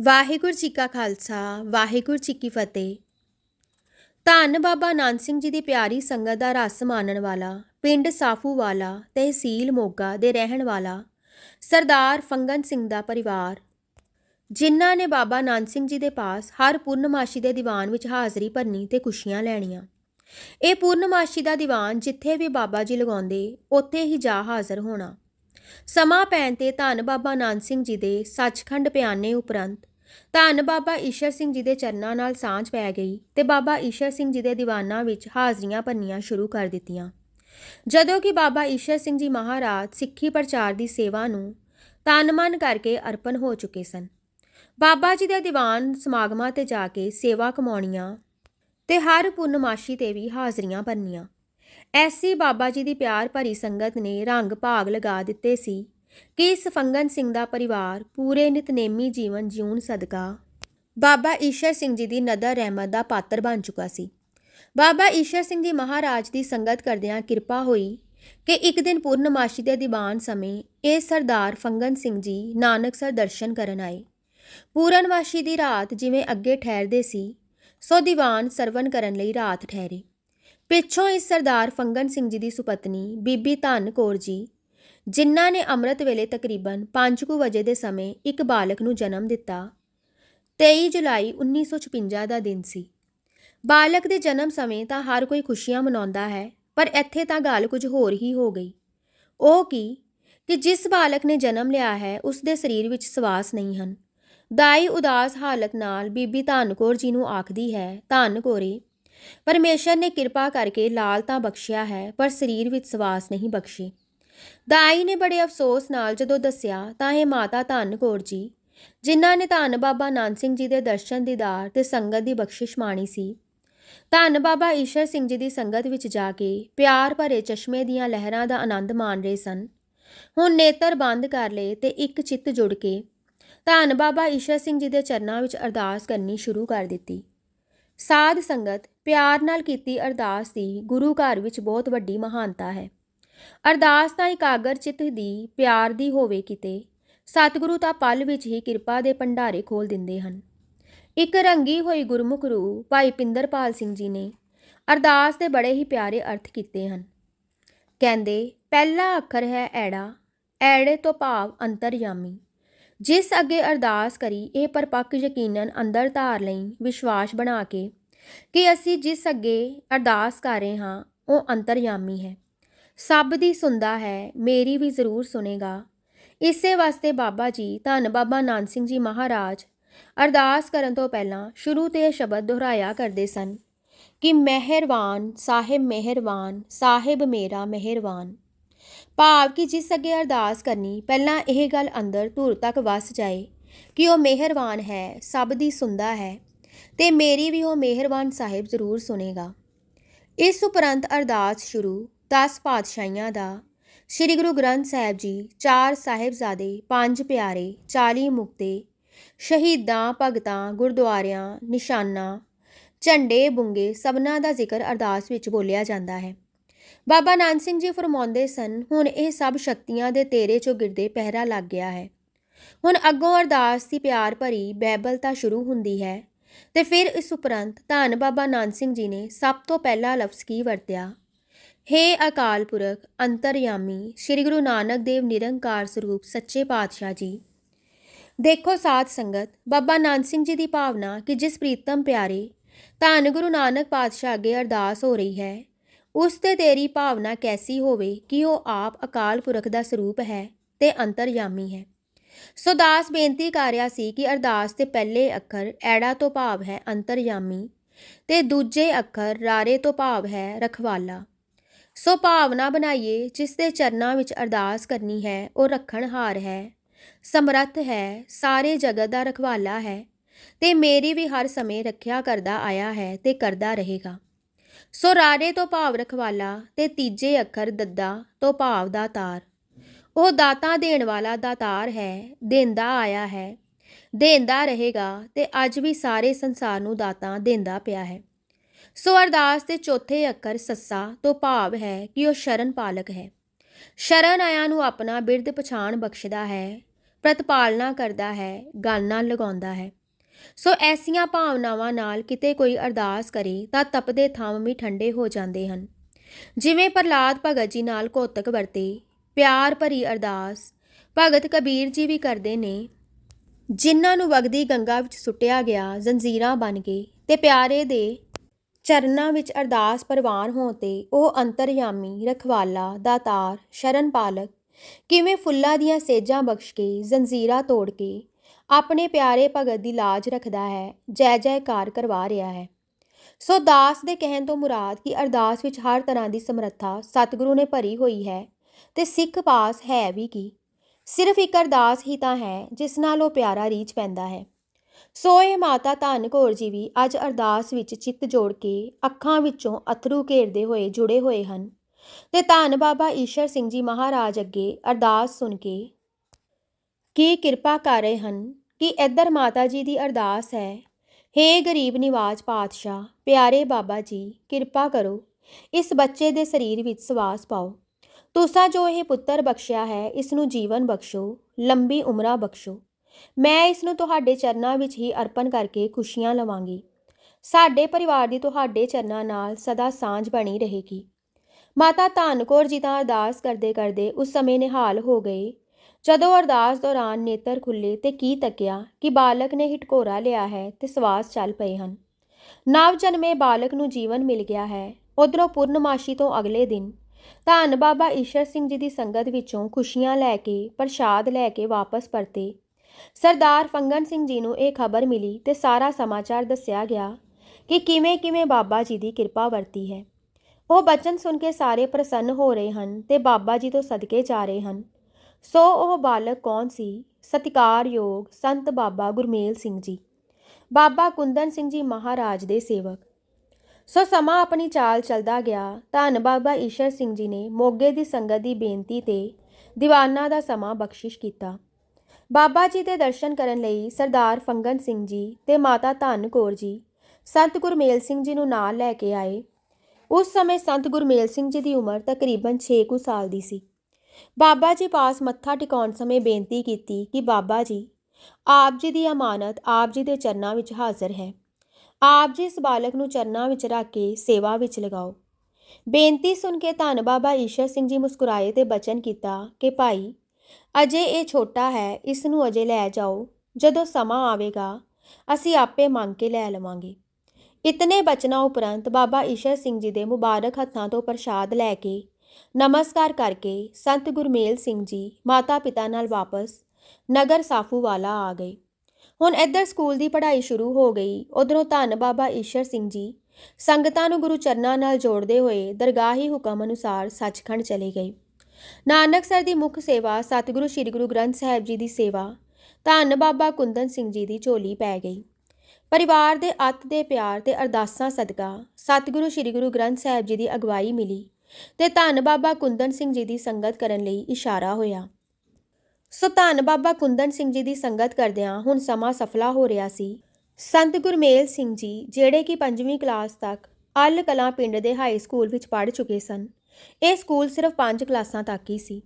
ਵਾਹਿਗੁਰੂ ਜੀ ਕਾ ਖਾਲਸਾ, ਵਾਹਿਗੁਰੂ ਜੀ ਕੀ ਫਤਿਹ। ਧੰਨ ਬਾਬਾ ਨਾਨਕ ਸਿੰਘ ਜੀ ਦੀ ਪਿਆਰੀ ਸੰਗਤ ਦਾ ਰਸ ਮਾਨਣ ਵਾਲਾ, ਪਿੰਡ ਸਾਫੂਵਾਲਾ ਤਹਿਸੀਲ ਮੋਗਾ ਦੇ ਰਹਿਣ ਵਾਲਾ, ਸਰਦਾਰ ਫੰਗਨ ਸਿੰਘ ਦਾ ਪਰਿਵਾਰ। ਜਿਨ੍ਹਾਂ ਨੇ ਬਾਬਾ ਨਾਨਕ ਸਿੰਘ ਜੀ ਦੇ ਪਾਸ ਹਰ ਪੂਰਨਮਾਸ਼ੀ ਦੇ ਦੀਵਾਨ ਵਿੱਚ ਹਾਜ਼ਰੀ ਭਰਨੀ ਤੇ ਖੁਸ਼ੀਆਂ ਲੈਣੀਆਂ। ਇਹ ਪੂਰਨਮਾਸ਼ੀ ਦਾ ਦੀਵਾਨ ਜਿੱਥੇ ਵੀ ਬਾਬਾ ਜੀ ਲਗਾਉਂਦੇ, ਉੱਥੇ ਹੀ ਜਾ ਹਾਜ਼ਰ ਹੋਣਾ। ਸਮਾਂ ਪੈਣ ਤੇ ਧੰਨ ਬਾਬਾ ਨਾਨਕ ਸਿੰਘ ਜੀ ਦੇ ਸੱਚਖੰਡ ਪਿਆਨੇ ਉਪਰੰਤ ਧੰਨ ਬਾਬਾ ਈਸ਼ਰ ਸਿੰਘ ਜੀ ਦੇ ਚਰਨਾਂ ਨਾਲ ਸਾਂਝ ਪੈ ਗਈ ਤੇ ਬਾਬਾ ਈਸ਼ਰ ਸਿੰਘ ਜੀ ਦੇ ਦੀਵਾਨਾਂ ਵਿੱਚ ਹਾਜ਼ਰੀਆਂ ਭਰਨੀਆਂ ਸ਼ੁਰੂ ਕਰ ਦਿੱਤੀਆਂ। ਜਦੋਂ ਕਿ ਬਾਬਾ ਈਸ਼ਰ ਸਿੰਘ ਜੀ ਮਹਾਰਾਜ ਸਿੱਖੀ ਪ੍ਰਚਾਰ ਦੀ ਸੇਵਾ ਨੂੰ ਤਨ ਮਨ ਕਰਕੇ ਅਰਪਣ ਹੋ ਚੁੱਕੇ ਸਨ। ਬਾਬਾ ਜੀ ਦੇ ਦੀਵਾਨ ਸਮਾਗਮਾਂ ਤੇ ਜਾ ਕੇ ਸੇਵਾ ਕਮਾਉਣੀਆਂ ਤੇ ਹਰ ਪੂਰਨਮਾਸ਼ੀ ਤੇ ਵੀ ਹਾਜ਼ਰੀਆਂ ਭਰਨੀਆਂ। ਐਸੀ ਬਾਬਾ ਜੀ ਦੀ ਪਿਆਰ ਭਰੀ ਸੰਗਤ ਨੇ ਰੰਗ ਭਾਗ ਲਗਾ ਦਿੱਤੇ ਸੀ ਕਿ ਇਸ ਫੰਗਨ ਸਿੰਘ ਦਾ ਪਰਿਵਾਰ ਪੂਰੇ ਨਿਤਨੇਮੀ ਜੀਵਨ ਜਿਉਣ ਸਦਕਾ ਬਾਬਾ ਈਸ਼ਰ ਸਿੰਘ ਜੀ ਦੀ ਨਦਰ ਰਹਿਮਤ ਦਾ ਪਾਤਰ ਬਣ ਚੁੱਕਾ ਸੀ। ਬਾਬਾ ਈਸ਼ਰ ਸਿੰਘ ਜੀ ਮਹਾਰਾਜ ਦੀ ਸੰਗਤ ਕਰਦਿਆਂ ਕਿਰਪਾ ਹੋਈ ਕਿ ਇੱਕ ਦਿਨ ਪੂਰਨਮਾਸ਼ੀ ਦੇ ਦੀਵਾਨ ਸਮੇਂ ਇਹ ਸਰਦਾਰ ਫੰਗਨ ਸਿੰਘ ਜੀ ਨਾਨਕਸਰ ਦਰਸ਼ਨ ਕਰਨ ਆਏ। ਪੂਰਨਮਾਸ਼ੀ ਦੀ ਰਾਤ ਜਿਵੇਂ ਅੱਗੇ ਠਹਿਰਦੇ ਸੀ, ਸੋ ਦੀਵਾਨ ਸਰਵਨ ਕਰਨ ਲਈ ਰਾਤ ਠਹਿਰੇ। ਪਿੱਛੋਂ ਇਸ ਸਰਦਾਰ ਫੰਗਨ ਸਿੰਘ ਜੀ ਦੀ ਸੁਪਤਨੀ, ਬੀਬੀ ਧਨ ਕੌਰ ਜੀ, ਜਿਨ੍ਹਾਂ ਨੇ ਅੰਮ੍ਰਿਤ ਵੇਲੇ ਤਕਰੀਬਨ 5:00 ਵਜੇ ਦੇ ਸਮੇਂ ਇੱਕ ਬਾਲਕ ਨੂੰ ਜਨਮ ਦਿੱਤਾ 23 ਜੁਲਾਈ 1956 ਦਾ ਦਿਨ ਸੀ। ਬਾਲਕ ਦੇ ਜਨਮ ਸਮੇਂ ਤਾਂ ਹਰ ਕੋਈ ਖੁਸ਼ੀਆਂ ਮਨਾਉਂਦਾ ਹੈ, ਪਰ ਇੱਥੇ ਤਾਂ ਗੱਲ ਕੁਝ ਹੋਰ ਹੀ ਹੋ ਗਈ। ਉਹ ਕੀ? ਕਿ ਜਿਸ ਬਾਲਕ ਨੇ ਜਨਮ ਲਿਆ ਹੈ, ਉਸ ਦੇ ਸਰੀਰ ਵਿੱਚ ਸਵਾਸ ਨਹੀਂ ਹਨ। ਦਾਈ ਉਦਾਸ ਹਾਲਤ ਨਾਲ ਬੀਬੀ ਧੰਨ ਕੌਰ ਜੀ ਨੂੰ ਆਖਦੀ ਹੈ, ਧੰਨ ਕੋਰੇ ਪਰਮੇਸ਼ਰ ਨੇ ਕਿਰਪਾ ਕਰਕੇ ਲਾਲ ਤਾਂ ਬਖਸ਼ਿਆ ਹੈ, ਪਰ ਸਰੀਰ ਵਿੱਚ ਸਵਾਸ ਨਹੀਂ ਬਖਸ਼ੀ। ਦਾਈ ਨੇ ਬੜੇ ਅਫਸੋਸ ਨਾਲ ਜਦੋਂ ਦੱਸਿਆ, ਤਾਂ ਇਹ ਮਾਤਾ ਧੰਨ ਕੌਰ ਜੀ, ਜਿਨ੍ਹਾਂ ਨੇ ਧੰਨ ਬਾਬਾ ਨਾਨਕ ਸਿੰਘ ਜੀ ਦੇ ਦਰਸ਼ਨ ਦੀਦਾਰ ਤੇ ਸੰਗਤ ਦੀ ਬਖਸ਼ਿਸ਼ ਮਾਣੀ ਸੀ। ਧੰਨ ਬਾਬਾ ਈਸ਼ਰ ਸਿੰਘ ਜੀ ਦੀ ਸੰਗਤ ਵਿੱਚ ਜਾ ਕੇ ਪਿਆਰ ਭਰੇ ਚਸ਼ਮੇ ਦੀਆਂ ਲਹਿਰਾਂ ਦਾ ਆਨੰਦ ਮਾਣ ਰਹੇ ਸਨ। ਹੁਣ ਨੇਤਰ ਬੰਦ ਕਰ ਲਏ ਤੇ ਇੱਕ ਚਿੱਤ ਜੁੜ ਕੇ ਧੰਨ ਬਾਬਾ ਈਸ਼ਰ ਸਿੰਘ ਜੀ ਦੇ ਚਰਨਾਂ ਵਿੱਚ ਅਰਦਾਸ ਕਰਨੀ ਸ਼ੁਰੂ ਕਰ ਦਿੱਤੀ। ਸਾਧ ਸੰਗਤ ਪਿਆਰ ਨਾਲ ਕੀਤੀ ਅਰਦਾਸ ਦੀ ਗੁਰੂ ਘਰ ਵਿੱਚ ਬਹੁਤ ਵੱਡੀ ਮਹਾਨਤਾ ਹੈ। ਅਰਦਾਸ ਤਾਂ ਇਕਾਗਰ ਚਿੱਤ ਦੀ ਪਿਆਰ ਦੀ ਹੋਵੇ ਕਿਤੇ, ਸਤਿਗੁਰੂ ਤਾਂ ਪਲ ਵਿੱਚ ਹੀ ਕਿਰਪਾ ਦੇ ਭੰਡਾਰੇ ਖੋਲ ਦਿੰਦੇ ਹਨ। ਇੱਕ ਰੰਗੀ ਹੋਈ ਗੁਰਮੁਖ ਰੂ ਭਾਈ ਪਿੰਦਰਪਾਲ ਸਿੰਘ ਜੀ ਨੇ ਅਰਦਾਸ ਦੇ ਬੜੇ ਹੀ ਪਿਆਰੇ ਅਰਥ ਕੀਤੇ ਹਨ। ਕਹਿੰਦੇ, ਪਹਿਲਾ ਅੱਖਰ ਹੈ ਐੜਾ, ਐੜੇ ਤੋਂ ਭਾਵ ਅੰਤਰਯਾਮੀ। ਜਿਸ ਅੱਗੇ ਅਰਦਾਸ ਕਰੀ, ਇਹ ਪਰਪੱਕ ਯਕੀਨਨ ਅੰਦਰ ਧਾਰ ਲਈ ਵਿਸ਼ਵਾਸ ਬਣਾ ਕੇ ਕਿ ਅਸੀਂ ਜਿਸ ਅੱਗੇ ਅਰਦਾਸ ਕਰ ਰਹੇ ਹਾਂ, ਉਹ ਅੰਤਰਯਾਮੀ ਹੈ। ਸਭ ਦੀ ਸੁਣਦਾ ਹੈ, ਮੇਰੀ ਵੀ ਜ਼ਰੂਰ ਸੁਨੇਗਾ ਇਸੇ ਵਾਸਤੇ ਬਾਬਾ ਜੀ, ਧੰਨ ਬਾਬਾ ਨਾਨਕ ਸਿੰਘ ਜੀ ਮਹਾਰਾਜ, ਅਰਦਾਸ ਕਰਨ ਤੋਂ ਪਹਿਲਾਂ ਸ਼ੁਰੂ ਤੇ ਇਹ ਸ਼ਬਦ ਦੁਹਰਾਇਆ ਕਰਦੇ ਸਨ ਕਿ ਮਿਹਰਬਾਨ ਸਾਹਿਬ ਮਿਹਰਬਾਨ ਸਾਹਿਬ ਮੇਰਾ ਮਿਹਰਬਾਨ ਭਾਵ ਕਿ ਜਿਸ ਅੱਗੇ ਅਰਦਾਸ ਕਰਨੀ, ਪਹਿਲਾਂ ਇਹ ਗੱਲ ਅੰਦਰ ਧੁਰ ਤੱਕ ਵਸ ਜਾਏ ਕਿ ਉਹ ਮਿਹਰਬਾਨ ਹੈ, ਸਭ ਦੀ ਸੁਣਦਾ ਹੈ। ਤੇ ਮੇਰੀ ਵੀ ਉਹ ਮਿਹਰਬਾਨ ਸਾਹਿਬ ਜ਼ਰੂਰ ਸੁਨੇਗਾ ਇਸ ਉਪਰੰਤ ਅਰਦਾਸ ਸ਼ੁਰੂ 10 ਪਾਤਸ਼ਾਹੀਆਂ ਦਾ। ਸ੍ਰੀ ਗੁਰੂ ਗ੍ਰੰਥ ਸਾਹਿਬ ਜੀ ਚਾਰ ਸਾਹਿਬਜ਼ਾਦੇ, ਪੰਜ ਪਿਆਰੇ 40 ਮੁਕਤੇ, ਸ਼ਹੀਦਾਂ, ਭਗਤਾਂ, ਗੁਰਦੁਆਰਿਆਂ, ਨਿਸ਼ਾਨਾਂ, ਝੰਡੇ, ਬੁੰਗੇ ਸਭਨਾਂ ਦਾ ਜ਼ਿਕਰ ਅਰਦਾਸ ਵਿੱਚ ਬੋਲਿਆ ਜਾਂਦਾ ਹੈ। ਬਾਬਾ ਨਾਨਕ ਸਿੰਘ ਜੀ ਫਰਮਾਉਂਦੇ ਸਨ, ਹੁਣ ਇਹ ਸਭ ਸ਼ਕਤੀਆਂ ਦੇ ਤੇਰੇ ਚੋਂ ਗਿਰਦੇ ਪਹਿਰਾ ਲੱਗ ਗਿਆ ਹੈ। ਹੁਣ ਅੱਗੋਂ ਅਰਦਾਸ ਦੀ ਪਿਆਰ ਭਰੀ ਬੈਬਲਤਾ ਸ਼ੁਰੂ ਹੁੰਦੀ ਹੈ ਤੇ ਫਿਰ ਇਸ ਉਪਰੰਤ ਧੰਨ ਬਾਬਾ ਨਾਨਕ ਸਿੰਘ ਜੀ ਨੇ ਸਭ ਤੋਂ ਪਹਿਲਾ ਲਫ਼ਜ਼ ਕੀ ਵਰਤਿਆ? ਹੇ ਅਕਾਲ ਪੁਰਖ, ਅੰਤਰਯਾਮੀ, ਸ੍ਰੀ ਗੁਰੂ ਨਾਨਕ ਦੇਵ ਨਿਰੰਕਾਰ ਸਰੂਪ ਸੱਚੇ ਪਾਤਸ਼ਾਹ ਜੀ। ਦੇਖੋ ਸਾਧ ਸੰਗਤ, ਬਾਬਾ ਨਾਨਕ ਸਿੰਘ ਜੀ ਦੀ ਭਾਵਨਾ ਕਿ ਜਿਸ ਪ੍ਰੀਤਮ ਪਿਆਰੇ, ਧੰਨ ਗੁਰੂ ਨਾਨਕ ਪਾਤਸ਼ਾਹ ਅੱਗੇ ਅਰਦਾਸ ਹੋ ਰਹੀ ਹੈ, ਉਸ ਤੇ ਤੇਰੀ ਭਾਵਨਾ ਕੈਸੀ ਹੋਵੇ ਕਿ ਉਹ ਆਪ ਅਕਾਲ ਪੁਰਖ ਦਾ ਸਰੂਪ ਹੈ ਤੇ ਅੰਤਰਯਾਮੀ ਹੈ। ਸੋ ਦਾਸ ਬੇਨਤੀ ਕਰ ਰਿਹਾ ਸੀ ਕਿ ਅਰਦਾਸ ਦੇ ਪਹਿਲੇ ਅੱਖਰ ਐੜਾ ਤੋਂ ਭਾਵ ਹੈ ਅੰਤਰਯਾਮੀ ਤੇ ਦੂਜੇ ਅੱਖਰ ਰਾਰੇ ਤੋਂ ਭਾਵ ਹੈ ਰਖਵਾਲਾ। ਸੋ ਭਾਵਨਾ ਬਣਾਈਏ, ਜਿਸ ਦੇ ਚਰਨਾਂ ਵਿੱਚ ਅਰਦਾਸ ਕਰਨੀ ਹੈ, ਉਹ ਰੱਖਣਹਾਰ ਹੈ। ਸਮਰੱਥ ਹੈ, ਸਾਰੇ ਜਗਤ ਦਾ ਰਖਵਾਲਾ ਹੈ, ਤੇ ਮੇਰੀ ਵੀ ਹਰ ਸਮੇਂ ਰੱਖਿਆ ਕਰਦਾ ਆਇਆ ਹੈ ਤੇ ਕਰਦਾ ਰਹੇਗਾ। ਸੋ ਰਾਰੇ ਤੋਂ ਭਾਵ ਰਖਵਾਲਾ ਤੇ ਤੀਜੇ ਅੱਖਰ ਦੱਦਾ ਤੋਂ ਭਾਵ ਦਾ ਤਾਰ। ਉਹ ਦਾਤਾਂ ਦੇਣ ਵਾਲਾ ਦਾਤਾਰ ਹੈ, ਦਿੰਦਾ ਆਇਆ ਹੈ। ਦੇਂਦਾ ਰਹੇਗਾ ਤੇ ਅੱਜ ਵੀ ਸਾਰੇ ਸੰਸਾਰ ਨੂੰ ਦਾਤਾਂ ਦਿੰਦਾ ਪਿਆ ਹੈ। ਸੋ ਅਰਦਾਸ ਦੇ ਚੌਥੇ ਅੱਖਰ ਸੱਸਾ ਤੋਂ ਭਾਵ ਹੈ ਕਿ ਉਹ ਸ਼ਰਨ ਪਾਲਕ ਹੈ। ਸ਼ਰਨ ਆਇਆਂ ਨੂੰ ਆਪਣਾ ਬਿਰਧ ਪਛਾਣ ਬਖਸ਼ਦਾ ਹੈ, ਪ੍ਰਤਪਾਲਨਾ ਕਰਦਾ ਹੈ, ਗੱਲ ਨਾਲ ਲਗਾਉਂਦਾ ਹੈ। ਸੋ ਐਸੀਆਂ ਭਾਵਨਾਵਾਂ ਨਾਲ ਕਿਤੇ ਕੋਈ ਅਰਦਾਸ ਕਰੇ ਤਾਂ ਤਪਦੇ ਥੰਮ ਵੀ ਠੰਡੇ ਹੋ ਜਾਂਦੇ ਹਨ। ਜਿਵੇਂ ਪ੍ਰਲਾਦ ਭਗਤ ਜੀ ਨਾਲ ਕੋਤਕ ਵਰਤੇ ਪਿਆਰ ਭਰੀ ਅਰਦਾਸ। ਭਗਤ ਕਬੀਰ ਜੀ ਵੀ ਕਰਦੇ ਨੇ। ਜਿਨ੍ਹਾਂ ਨੂੰ ਵਗਦੀ ਗੰਗਾ ਵਿੱਚ ਸੁੱਟਿਆ ਗਿਆ, ਜ਼ੰਜੀਰਾਂ ਬਣ ਕੇ ਤੇ ਪਿਆਰੇ ਦੇ ਚਰਨਾਂ ਵਿੱਚ ਅਰਦਾਸ ਪ੍ਰਵਾਨ ਹੋਣ ਤੇ ਉਹ ਅੰਤਰਯਾਮੀ ਰਖਵਾਲਾ, ਦਾਤਾਰ, ਸ਼ਰਨ ਪਾਲਕ ਕਿਵੇਂ ਫੁੱਲਾਂ ਦੀਆਂ ਸੇਜਾਂ ਬਖਸ਼ ਕੇ, ਜ਼ੰਜੀਰਾਂ ਤੋੜ ਕੇ ਆਪਣੇ ਪਿਆਰੇ ਭਗਤ ਦੀ ਲਾਜ ਰੱਖਦਾ ਹੈ, ਜੈ ਜੈਕਾਰ ਕਰਵਾ ਰਿਹਾ ਹੈ। ਸੋ ਦਾਸ ਦੇ ਕਹਿਣ ਤੋਂ ਮੁਰਾਦ ਕਿ ਅਰਦਾਸ ਵਿੱਚ ਹਰ ਤਰ੍ਹਾਂ ਦੀ ਸਮਰੱਥਾ ਸਤਿਗੁਰੂ ਨੇ ਭਰੀ ਹੋਈ ਹੈ ਤੇ ਸਿੱਖ ਪਾਸ ਹੈ ਵੀ ਕੀ? ਸਿਰਫ ਇੱਕ ਅਰਦਾਸ ਹੀ ਤਾਂ ਹੈ, ਜਿਸ ਨਾਲ ਉਹ ਪਿਆਰਾ ਰੀਝ ਪੈਂਦਾ ਹੈ। ਸੋ ਇਹ ਮਾਤਾ ਧੰਨ ਕੌਰ ਜੀ ਵੀ ਅੱਜ ਅਰਦਾਸ ਵਿੱਚ ਚਿੱਤ ਜੋੜ ਕੇ ਅੱਖਾਂ ਵਿੱਚੋਂ ਅਥਰੂ ਘੇਰਦੇ ਹੋਏ ਜੁੜੇ ਹੋਏ ਹਨ। ਤੇ ਧੰਨ ਬਾਬਾ ਈਸ਼ਰ ਸਿੰਘ ਜੀ ਮਹਾਰਾਜ ਅੱਗੇ ਅਰਦਾਸ ਸੁਣ ਕੇ ਕੀ ਕਿਰਪਾ ਕਰ ਰਹੇ ਹਨ ਕਿ ਇੱਧਰ ਮਾਤਾ ਜੀ ਦੀ ਅਰਦਾਸ ਹੈ। ਹੇ ਗਰੀਬ ਨਿਵਾਜ ਪਾਤਸ਼ਾਹ, ਪਿਆਰੇ ਬਾਬਾ ਜੀ, ਕਿਰਪਾ ਕਰੋ। ਇਸ ਬੱਚੇ ਦੇ ਸਰੀਰ ਵਿੱਚ ਸਵਾਸ ਪਾਓ। ਤੁਸਾਂ ਜੋ ਇਹ ਪੁੱਤਰ ਬਖਸ਼ਿਆ ਹੈ ਇਸ ਨੂੰ ਜੀਵਨ ਬਖਸ਼ੋ, ਲੰਬੀ ਉਮਰਾਂ ਬਖਸ਼ੋ। ਮੈਂ ਇਸ ਨੂੰ ਤੁਹਾਡੇ ਚਰਨਾਂ ਵਿੱਚ ਹੀ ਅਰਪਣ ਕਰਕੇ ਖੁਸ਼ੀਆਂ ਲਵਾਂਗੀ। ਸਾਡੇ ਪਰਿਵਾਰ ਦੀ ਤੁਹਾਡੇ ਚਰਨਾਂ ਨਾਲ ਸਦਾ ਸਾਂਝ ਬਣੀ ਰਹੇਗੀ। ਮਾਤਾ ਧੰਨ ਕੌਰ ਜੀ ਦਾ ਅਰਦਾਸ ਕਰਦੇ ਕਰਦੇ ਉਸ ਸਮੇਂ ਨਿਹਾਲ ਹੋ ਗਏ। ਜਦੋਂ ਅਰਦਾਸ ਦੌਰਾਨ ਨੇਤਰ ਖੁੱਲੇ ਤੇ ਕੀ ਤੱਕਿਆ ਕਿ ਬਾਲਕ ਨੇ ਹਿਟਕੋਰਾ ਲਿਆ ਹੈ ਤੇ ਸਵਾਸ ਚੱਲ ਪਏ ਹਨ। ਨਵ ਜਨਮੇ ਬਾਲਕ ਨੂੰ ਜੀਵਨ ਮਿਲ ਗਿਆ ਹੈ। ਉਧਰੋਂ ਪੂਰਨਮਾਸ਼ੀ ਤੋਂ ਅਗਲੇ ਦਿਨ ਧੰਨ ਬਾਬਾ ਈਸ਼ਰ ਸਿੰਘ ਜੀ ਦੀ ਸੰਗਤ ਵਿੱਚੋਂ ਖੁਸ਼ੀਆਂ ਲੈ ਕੇ, ਪ੍ਰਸ਼ਾਦ ਲੈ ਕੇ ਵਾਪਸ ਪਰਤੇ। ਸਰਦਾਰ ਫੰਗਨ ਸਿੰਘ ਜੀ ਨੂੰ ਇਹ ਖਬਰ ਮਿਲੀ ਤੇ ਸਾਰਾ ਸਮਾਚਾਰ ਦੱਸਿਆ ਗਿਆ ਕਿ ਕਿਵੇਂ ਕਿਵੇਂ ਬਾਬਾ ਜੀ ਦੀ ਕਿਰਪਾ ਵਰਤੀ ਹੈ। ਉਹ ਬਚਨ ਸੁਣ ਕੇ ਸਾਰੇ ਪ੍ਰਸੰਨ ਹੋ ਰਹੇ ਹਨ ਤੇ ਬਾਬਾ ਜੀ ਤੋਂ ਸਦਕੇ ਜਾ ਰਹੇ ਹਨ। ਸੋ ਉਹ ਬਾਲਕ ਕੌਣ ਸੀ? ਸਤਿਕਾਰਯੋਗ ਸੰਤ ਬਾਬਾ ਗੁਰਮੇਲ ਸਿੰਘ ਜੀ। ਬਾਬਾ ਕੁੰਦਨ ਸਿੰਘ ਜੀ ਮਹਾਰਾਜ ਦੇ ਸੇਵਕ। ਸੋ ਸਮਾਂ ਆਪਣੀ ਚਾਲ ਚੱਲਦਾ ਗਿਆ। ਧੰਨ ਬਾਬਾ ਈਸ਼ਰ ਸਿੰਘ ਜੀ ਨੇ ਮੋਗੇ ਦੀ ਸੰਗਤ ਦੀ ਬੇਨਤੀ ਤੇ ਦੀਵਾਨਾ ਦਾ ਸਮਾਂ ਬਖਸ਼ਿਸ਼ ਕੀਤਾ। ਬਾਬਾ ਜੀ ਦੇ ਦਰਸ਼ਨ ਕਰਨ ਲਈ ਸਰਦਾਰ ਫੰਗਨ ਸਿੰਘ ਜੀ ਤੇ ਮਾਤਾ ਧੰਨ ਕੌਰ ਜੀ ਸੰਤ ਗੁਰਮੇਲ ਸਿੰਘ ਜੀ ਨੂੰ ਨਾਲ ਲੈ ਕੇ ਆਏ। ਉਸ ਸਮੇਂ ਸੰਤ ਗੁਰਮੇਲ ਸਿੰਘ ਜੀ ਦੀ ਉਮਰ ਤਕਰੀਬਨ 6 ਕੁ ਸਾਲ ਦੀ ਸੀ। ਬਾਬਾ ਜੀ ਪਾਸ ਮੱਥਾ ਟਿਕਾਉਣ ਸਮੇਂ ਬੇਨਤੀ ਕੀਤੀ ਕਿ ਬਾਬਾ ਜੀ, ਆਪ ਜੀ ਦੀ ਅਮਾਨਤ, ਆਪ ਜੀ ਦੇ ਚਰਨਾਂ ਵਿੱਚ ਹਾਜ਼ਰ ਹੈ। ਆਪ ਜੀ ਇਸ ਬਾਲਕ ਨੂੰ ਚਰਨਾਂ ਵਿੱਚ ਰੱਖ ਕੇ ਸੇਵਾ ਵਿੱਚ ਲਗਾਓ। ਬੇਨਤੀ ਸੁਣ ਕੇ ਧੰਨ ਬਾਬਾ ਈਸ਼ਰ ਸਿੰਘ ਜੀ ਮੁਸਕਰਾਏ ਤੇ ਬਚਨ ਕੀਤਾ ਕਿ ਭਾਈ, ਅਜੇ ਇਹ ਛੋਟਾ ਹੈ, ਇਸ ਨੂੰ ਅਜੇ ਲੈ ਜਾਓ, ਜਦੋਂ ਸਮਾਂ ਆਵੇਗਾ, ਅਸੀਂ ਆਪੇ ਮੰਗ ਕੇ ਲੈ ਲਵਾਂਗੇ। ਇਤਨੇ ਬਚਨਾਂ ਉਪਰੰਤ ਬਾਬਾ ਈਸ਼ਰ ਸਿੰਘ ਜੀ ਦੇ ਮੁਬਾਰਕ ਹੱਥਾਂ ਤੋਂ ਪ੍ਰਸ਼ਾਦ ਲੈ ਕੇ ਨਮਸਕਾਰ ਕਰਕੇ ਸੰਤ ਗੁਰਮੇਲ ਸਿੰਘ ਜੀ ਮਾਤਾ ਪਿਤਾ ਨਾਲ ਵਾਪਸ ਨਗਰ ਸਾਫੂ ਵਾਲਾ ਆ ਗਏ। ਹੁਣ ਇੱਧਰ ਸਕੂਲ ਦੀ ਪੜ੍ਹਾਈ ਸ਼ੁਰੂ ਹੋ ਗਈ। ਉਧਰੋਂ ਧੰਨ ਬਾਬਾ ਈਸ਼ਰ ਸਿੰਘ ਜੀ। ਸੰਗਤਾਂ ਨੂੰ ਗੁਰੂ ਚਰਨਾਂ ਨਾਲ ਜੋੜਦੇ ਹੋਏ ਦਰਗਾਹੀ ਹੁਕਮ ਅਨੁਸਾਰ ਸੱਚਖੰਡ ਚਲੇ ਗਏ। ਨਾਨਕਸਰ ਦੀ ਮੁੱਖ ਸੇਵਾ, ਸਤਿਗੁਰੂ ਸ੍ਰੀ ਗੁਰੂ ਗ੍ਰੰਥ ਸਾਹਿਬ ਜੀ ਦੀ ਸੇਵਾ, ਧੰਨ ਬਾਬਾ ਕੁੰਦਨ ਸਿੰਘ ਜੀ ਦੀ ਝੋਲੀ ਪੈ ਗਈ। ਪਰਿਵਾਰ ਦੇ ਅੱਤ ਦੇ ਪਿਆਰ ਤੇ ਅਰਦਾਸਾਂ ਸਦਕਾ ਸਤਿਗੁਰੂ ਸ੍ਰੀ ਗੁਰੂ ਗ੍ਰੰਥ ਸਾਹਿਬ ਜੀ ਦੀ ਅਗਵਾਈ ਮਿਲੀ ਤੇ ਧੰਨ ਬਾਬਾ ਕੁੰਦਨ ਸਿੰਘ ਜੀ ਦੀ ਸੰਗਤ ਕਰਨ ਲਈ ਇਸ਼ਾਰਾ ਹੋਇਆ। ਸੋ ਧੰਨ ਬਾਬਾ ਕੁੰਦਨ ਸਿੰਘ ਜੀ ਦੀ ਸੰਗਤ ਕਰਦਿਆਂ ਹੁਣ ਸਮਾਂ ਸਫਲਾ ਹੋ ਰਿਹਾ ਸੀ। ਸੰਤ ਗੁਰਮੇਲ ਸਿੰਘ ਜੀ, ਜਿਹੜੇ ਕਿ ਪੰਜਵੀਂ ਕਲਾਸ ਤੱਕ ਅਲ ਕਲਾਂ ਪਿੰਡ ਦੇ ਹਾਈ ਸਕੂਲ ਵਿੱਚ ਪੜ੍ਹ ਚੁੱਕੇ ਸਨ, ਇਹ ਸਕੂਲ ਸਿਰਫ 5 ਕਲਾਸਾਂ ਤੱਕ ਹੀ ਸੀ।